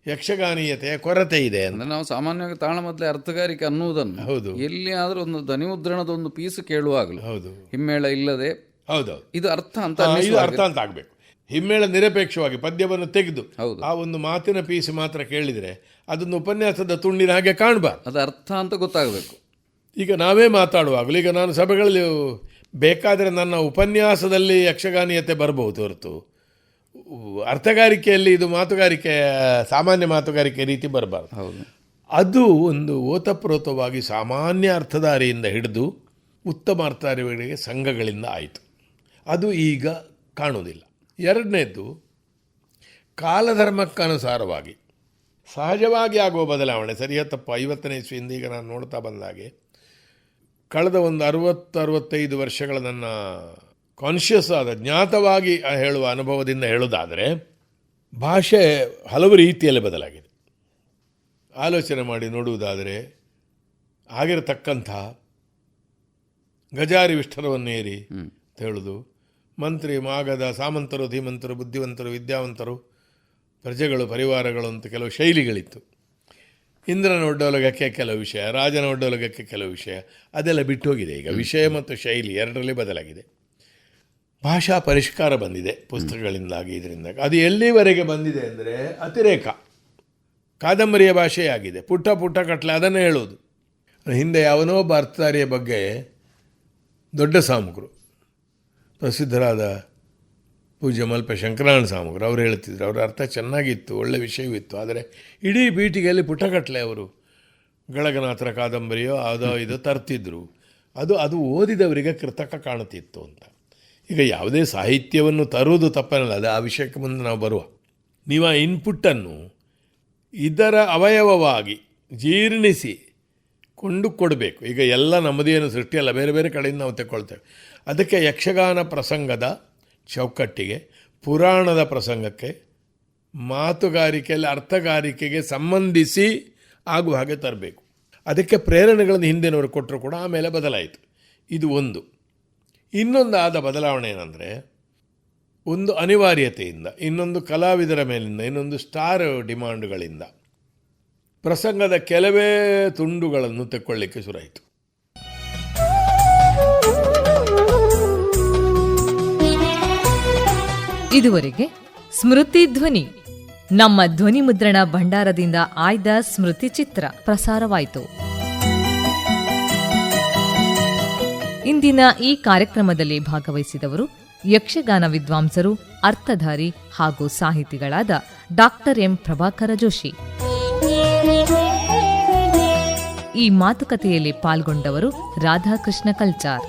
ಯಕ್ಷಗಾನೀಯತೆಯ ಕೊರತೆ ಇದೆ ಅಂದರೆ ನಾವು ಸಾಮಾನ್ಯವಾಗಿ ತಾಳಮದ್ಲೆ ಅರ್ಥಗಾರಿಕೆ ಅನ್ನುವುದನ್ನು ಹೌದು. ಎಲ್ಲಿ ಆದರೂ ಒಂದು ಧ್ವನಿಮುದ್ರಣದ ಒಂದು ಪೀಸು ಕೇಳುವಾಗಲೂ ಹೌದು. ಹಿಮ್ಮೇಳ ಇಲ್ಲದೆ ಹೌದು. ಇದು ಅರ್ಥ ಅಂತ ಇದು ಅರ್ಥ ಅಂತ ಆಗಬೇಕು. ಹಿಮ್ಮೇಳ ನಿರಪೇಕ್ಷವಾಗಿ ಪದ್ಯವನ್ನು ತೆಗೆದು ಹೌದು. ಆ ಒಂದು ಮಾತಿನ ಪೀಸ್ ಮಾತ್ರ ಕೇಳಿದರೆ ಅದೊಂದು ಉಪನ್ಯಾಸದ ತುಂಡಿನ ಹಾಗೆ ಕಾಣಬಾರ್ದು. ಅದು ಅರ್ಥ ಅಂತ ಗೊತ್ತಾಗಬೇಕು. ಈಗ ನಾವೇ ಮಾತಾಡುವಾಗಲೂ ಈಗ ನಾನು ಸಭೆಗಳಲ್ಲಿ ಬೇಕಾದರೆ ನನ್ನ ಉಪನ್ಯಾಸದಲ್ಲಿ ಯಕ್ಷಗಾನೀಯತೆ ಬರಬಹುದು ಹೊರತು. ಅರ್ಥಗಾರಿಕೆಯಲ್ಲಿ ಇದು ಮಾತುಗಾರಿಕೆ ಸಾಮಾನ್ಯ ಮಾತುಗಾರಿಕೆ ರೀತಿ ಬರಬಾರ್ದು. ಹೌದು. ಅದು ಒಂದು ಓತಪ್ರೋತವಾಗಿ ಸಾಮಾನ್ಯ ಅರ್ಥಧಾರಿಯಿಂದ ಹಿಡಿದು ಉತ್ತಮ ಅರ್ಥಧಾರಿಗಳಿಗೆ ಸಂಘಗಳಿಂದ ಆಯಿತು. ಅದು ಈಗ ಕಾಣುವುದಿಲ್ಲ. ಎರಡನೇದ್ದು ಕಾಲಧರ್ಮಕ್ಕನುಸಾರವಾಗಿ ಸಹಜವಾಗಿ ಆಗುವ ಬದಲಾವಣೆ ಸರಿಯ ತಪ್ಪು ಐವತ್ತನೇ ಇಸ್ವಿಯಿಂದ ಈಗ ನಾನು ನೋಡ್ತಾ ಬಂದಾಗೆ ಕಳೆದ ಒಂದು ಅರವತ್ತು ಅರವತ್ತೈದು ವರ್ಷಗಳ ನನ್ನ ಕಾನ್ಷಿಯಸ್ ಆದ, ಜ್ಞಾತವಾಗಿ ಹೇಳುವ ಅನುಭವದಿಂದ ಹೇಳೋದಾದರೆ ಭಾಷೆ ಹಲವು ರೀತಿಯಲ್ಲಿ ಬದಲಾಗಿದೆ. ಆಲೋಚನೆ ಮಾಡಿ ನೋಡುವುದಾದರೆ ಆಗಿರತಕ್ಕಂಥ ಗಜಾರಿ ವಿಷ್ಠರವನ್ನೇರಿ ಅಂತ ಹೇಳೋದು, ಮಂತ್ರಿ, ಮಾಗದ, ಸಾಮಂತರು, ಧೀಮಂತರು, ಬುದ್ಧಿವಂತರು, ವಿದ್ಯಾವಂತರು, ಪ್ರಜೆಗಳು, ಪರಿವಾರಗಳು ಅಂತ ಕೆಲವು ಶೈಲಿಗಳಿತ್ತು. ಇಂದ್ರನ ಒಡ್ಡೋಲಗಕ್ಕೆ ಕೆಲವು ವಿಷಯ, ರಾಜನ ಒಡ್ಡೋಲಗಕ್ಕೆ ಕೆಲವು ವಿಷಯ, ಅದೆಲ್ಲ ಬಿಟ್ಟೋಗಿದೆ. ಈಗ ವಿಷಯ ಮತ್ತು ಶೈಲಿ ಎರಡರಲ್ಲಿ ಬದಲಾಗಿದೆ. ಭಾಷಾ ಪರಿಷ್ಕಾರ ಬಂದಿದೆ ಪುಸ್ತಕಗಳಿಂದಾಗಿ ಇದರಿಂದ ಅದು ಎಲ್ಲಿವರೆಗೆ ಬಂದಿದೆ ಅಂದರೆ ಅತಿರೇಕ. ಕಾದಂಬರಿಯ ಭಾಷೆಯಾಗಿದೆ ಪುಟ್ಟ ಪುಟ್ಟ ಕಟ್ಲೆ ಅದನ್ನೇ ಹೇಳೋದು. ಹಿಂದೆ ಯಾವನೋ ಅರ್ಥಧಾರಿಯ ಬಗ್ಗೆ ದೊಡ್ಡ ಸಾಮುಕರು ಪ್ರಸಿದ್ಧರಾದ ಪೂಜ್ಯ ಮಲ್ಪ ಶಂಕರಾಯಣ ಸಾಮಗ್ರು, ಅವರು ಹೇಳ್ತಿದ್ರು, ಅವರ ಅರ್ಥ ಚೆನ್ನಾಗಿತ್ತು, ಒಳ್ಳೆ ವಿಷಯವಿತ್ತು. ಆದರೆ ಇಡೀ ಪೀಠಿಗೆಯಲ್ಲಿ ಪುಟ್ಟಕಟ್ಲೆ ಅವರು ಗಳಗನಾಥರ ಕಾದಂಬರಿಯೋ ಅದೋ ಇದೋ ತರ್ತಿದ್ರು. ಅದು ಅದು ಓದಿದವರಿಗೆ ಕೃತಕ ಕಾಣುತ್ತಿತ್ತು ಅಂತ. ಈಗ ಯಾವುದೇ ಸಾಹಿತ್ಯವನ್ನು ತರುವುದು ತಪ್ಪನಲ್ಲ, ಅದು ಆ ವಿಷಯಕ್ಕೆ ಮುಂದೆ ನಾವು ಬರುವ. ನೀವು ಆ ಇನ್ಪುಟ್ಟನ್ನು ಇದರ ಅವಯವವಾಗಿ ಜೀರ್ಣಿಸಿ ಕೊಂಡು ಕೊಡಬೇಕು. ಈಗ ಎಲ್ಲ ನಮ್ಮದೇನು ಸೃಷ್ಟಿಯಲ್ಲ, ಬೇರೆ ಬೇರೆ ಕಡೆಯಿಂದ ನಾವು ತೆಕ್ಕೊಳ್ತೇವೆ. ಅದಕ್ಕೆ ಯಕ್ಷಗಾನ ಪ್ರಸಂಗದ ಚೌಕಟ್ಟಿಗೆ, ಪುರಾಣದ ಪ್ರಸಂಗಕ್ಕೆ, ಮಾತುಗಾರಿಕೆಯಲ್ಲಿ ಅರ್ಥಗಾರಿಕೆಗೆ ಸಂಬಂಧಿಸಿ ಆಗುವ ಹಾಗೆ ತರಬೇಕು. ಅದಕ್ಕೆ ಪ್ರೇರಣೆಗಳನ್ನು ಹಿಂದಿನವರು ಕೊಟ್ಟರು ಕೂಡ, ಆಮೇಲೆ ಬದಲಾಯಿತು. ಇದು ಒಂದು. ಇನ್ನೊಂದು ಆದ ಬದಲಾವಣೆ ಏನಂದರೆ, ಒಂದು ಅನಿವಾರ್ಯತೆಯಿಂದ, ಇನ್ನೊಂದು ಕಲಾವಿದರ ಮೇಲಿಂದ, ಇನ್ನೊಂದು ಸ್ಟಾರ್ ಡಿಮಾಂಡ್ಗಳಿಂದ, ಪ್ರಸಂಗದ ಕೆಲವೇ ತುಂಡುಗಳನ್ನು ತೆಕ್ಕೊಳ್ಳಿಕ್ಕೆ ಶುರುವಾಯಿತು. ಇದುವರೆಗೆ ಸ್ಮೃತಿ ಧ್ವನಿ. ನಮ್ಮ ಧ್ವನಿ ಮುದ್ರಣ ಭಂಡಾರದಿಂದ ಆಯ್ದ ಸ್ಮೃತಿ ಚಿತ್ರ ಪ್ರಸಾರವಾಯಿತು. ಇಂದಿನ ಈ ಕಾರ್ಯಕ್ರಮದಲ್ಲಿ ಭಾಗವಹಿಸಿದವರು ಯಕ್ಷಗಾನ ವಿದ್ವಾಂಸರು, ಅರ್ಥಧಾರಿ ಹಾಗೂ ಸಾಹಿತಿಗಳಾದ ಡಾಕ್ಟರ್ ಎಂ ಪ್ರಭಾಕರ ಜೋಶಿ. ಈ ಮಾತುಕತೆಯಲ್ಲಿ ಪಾಲ್ಗೊಂಡವರು ರಾಧಾಕೃಷ್ಣ ಕಲ್ಚಾರ್.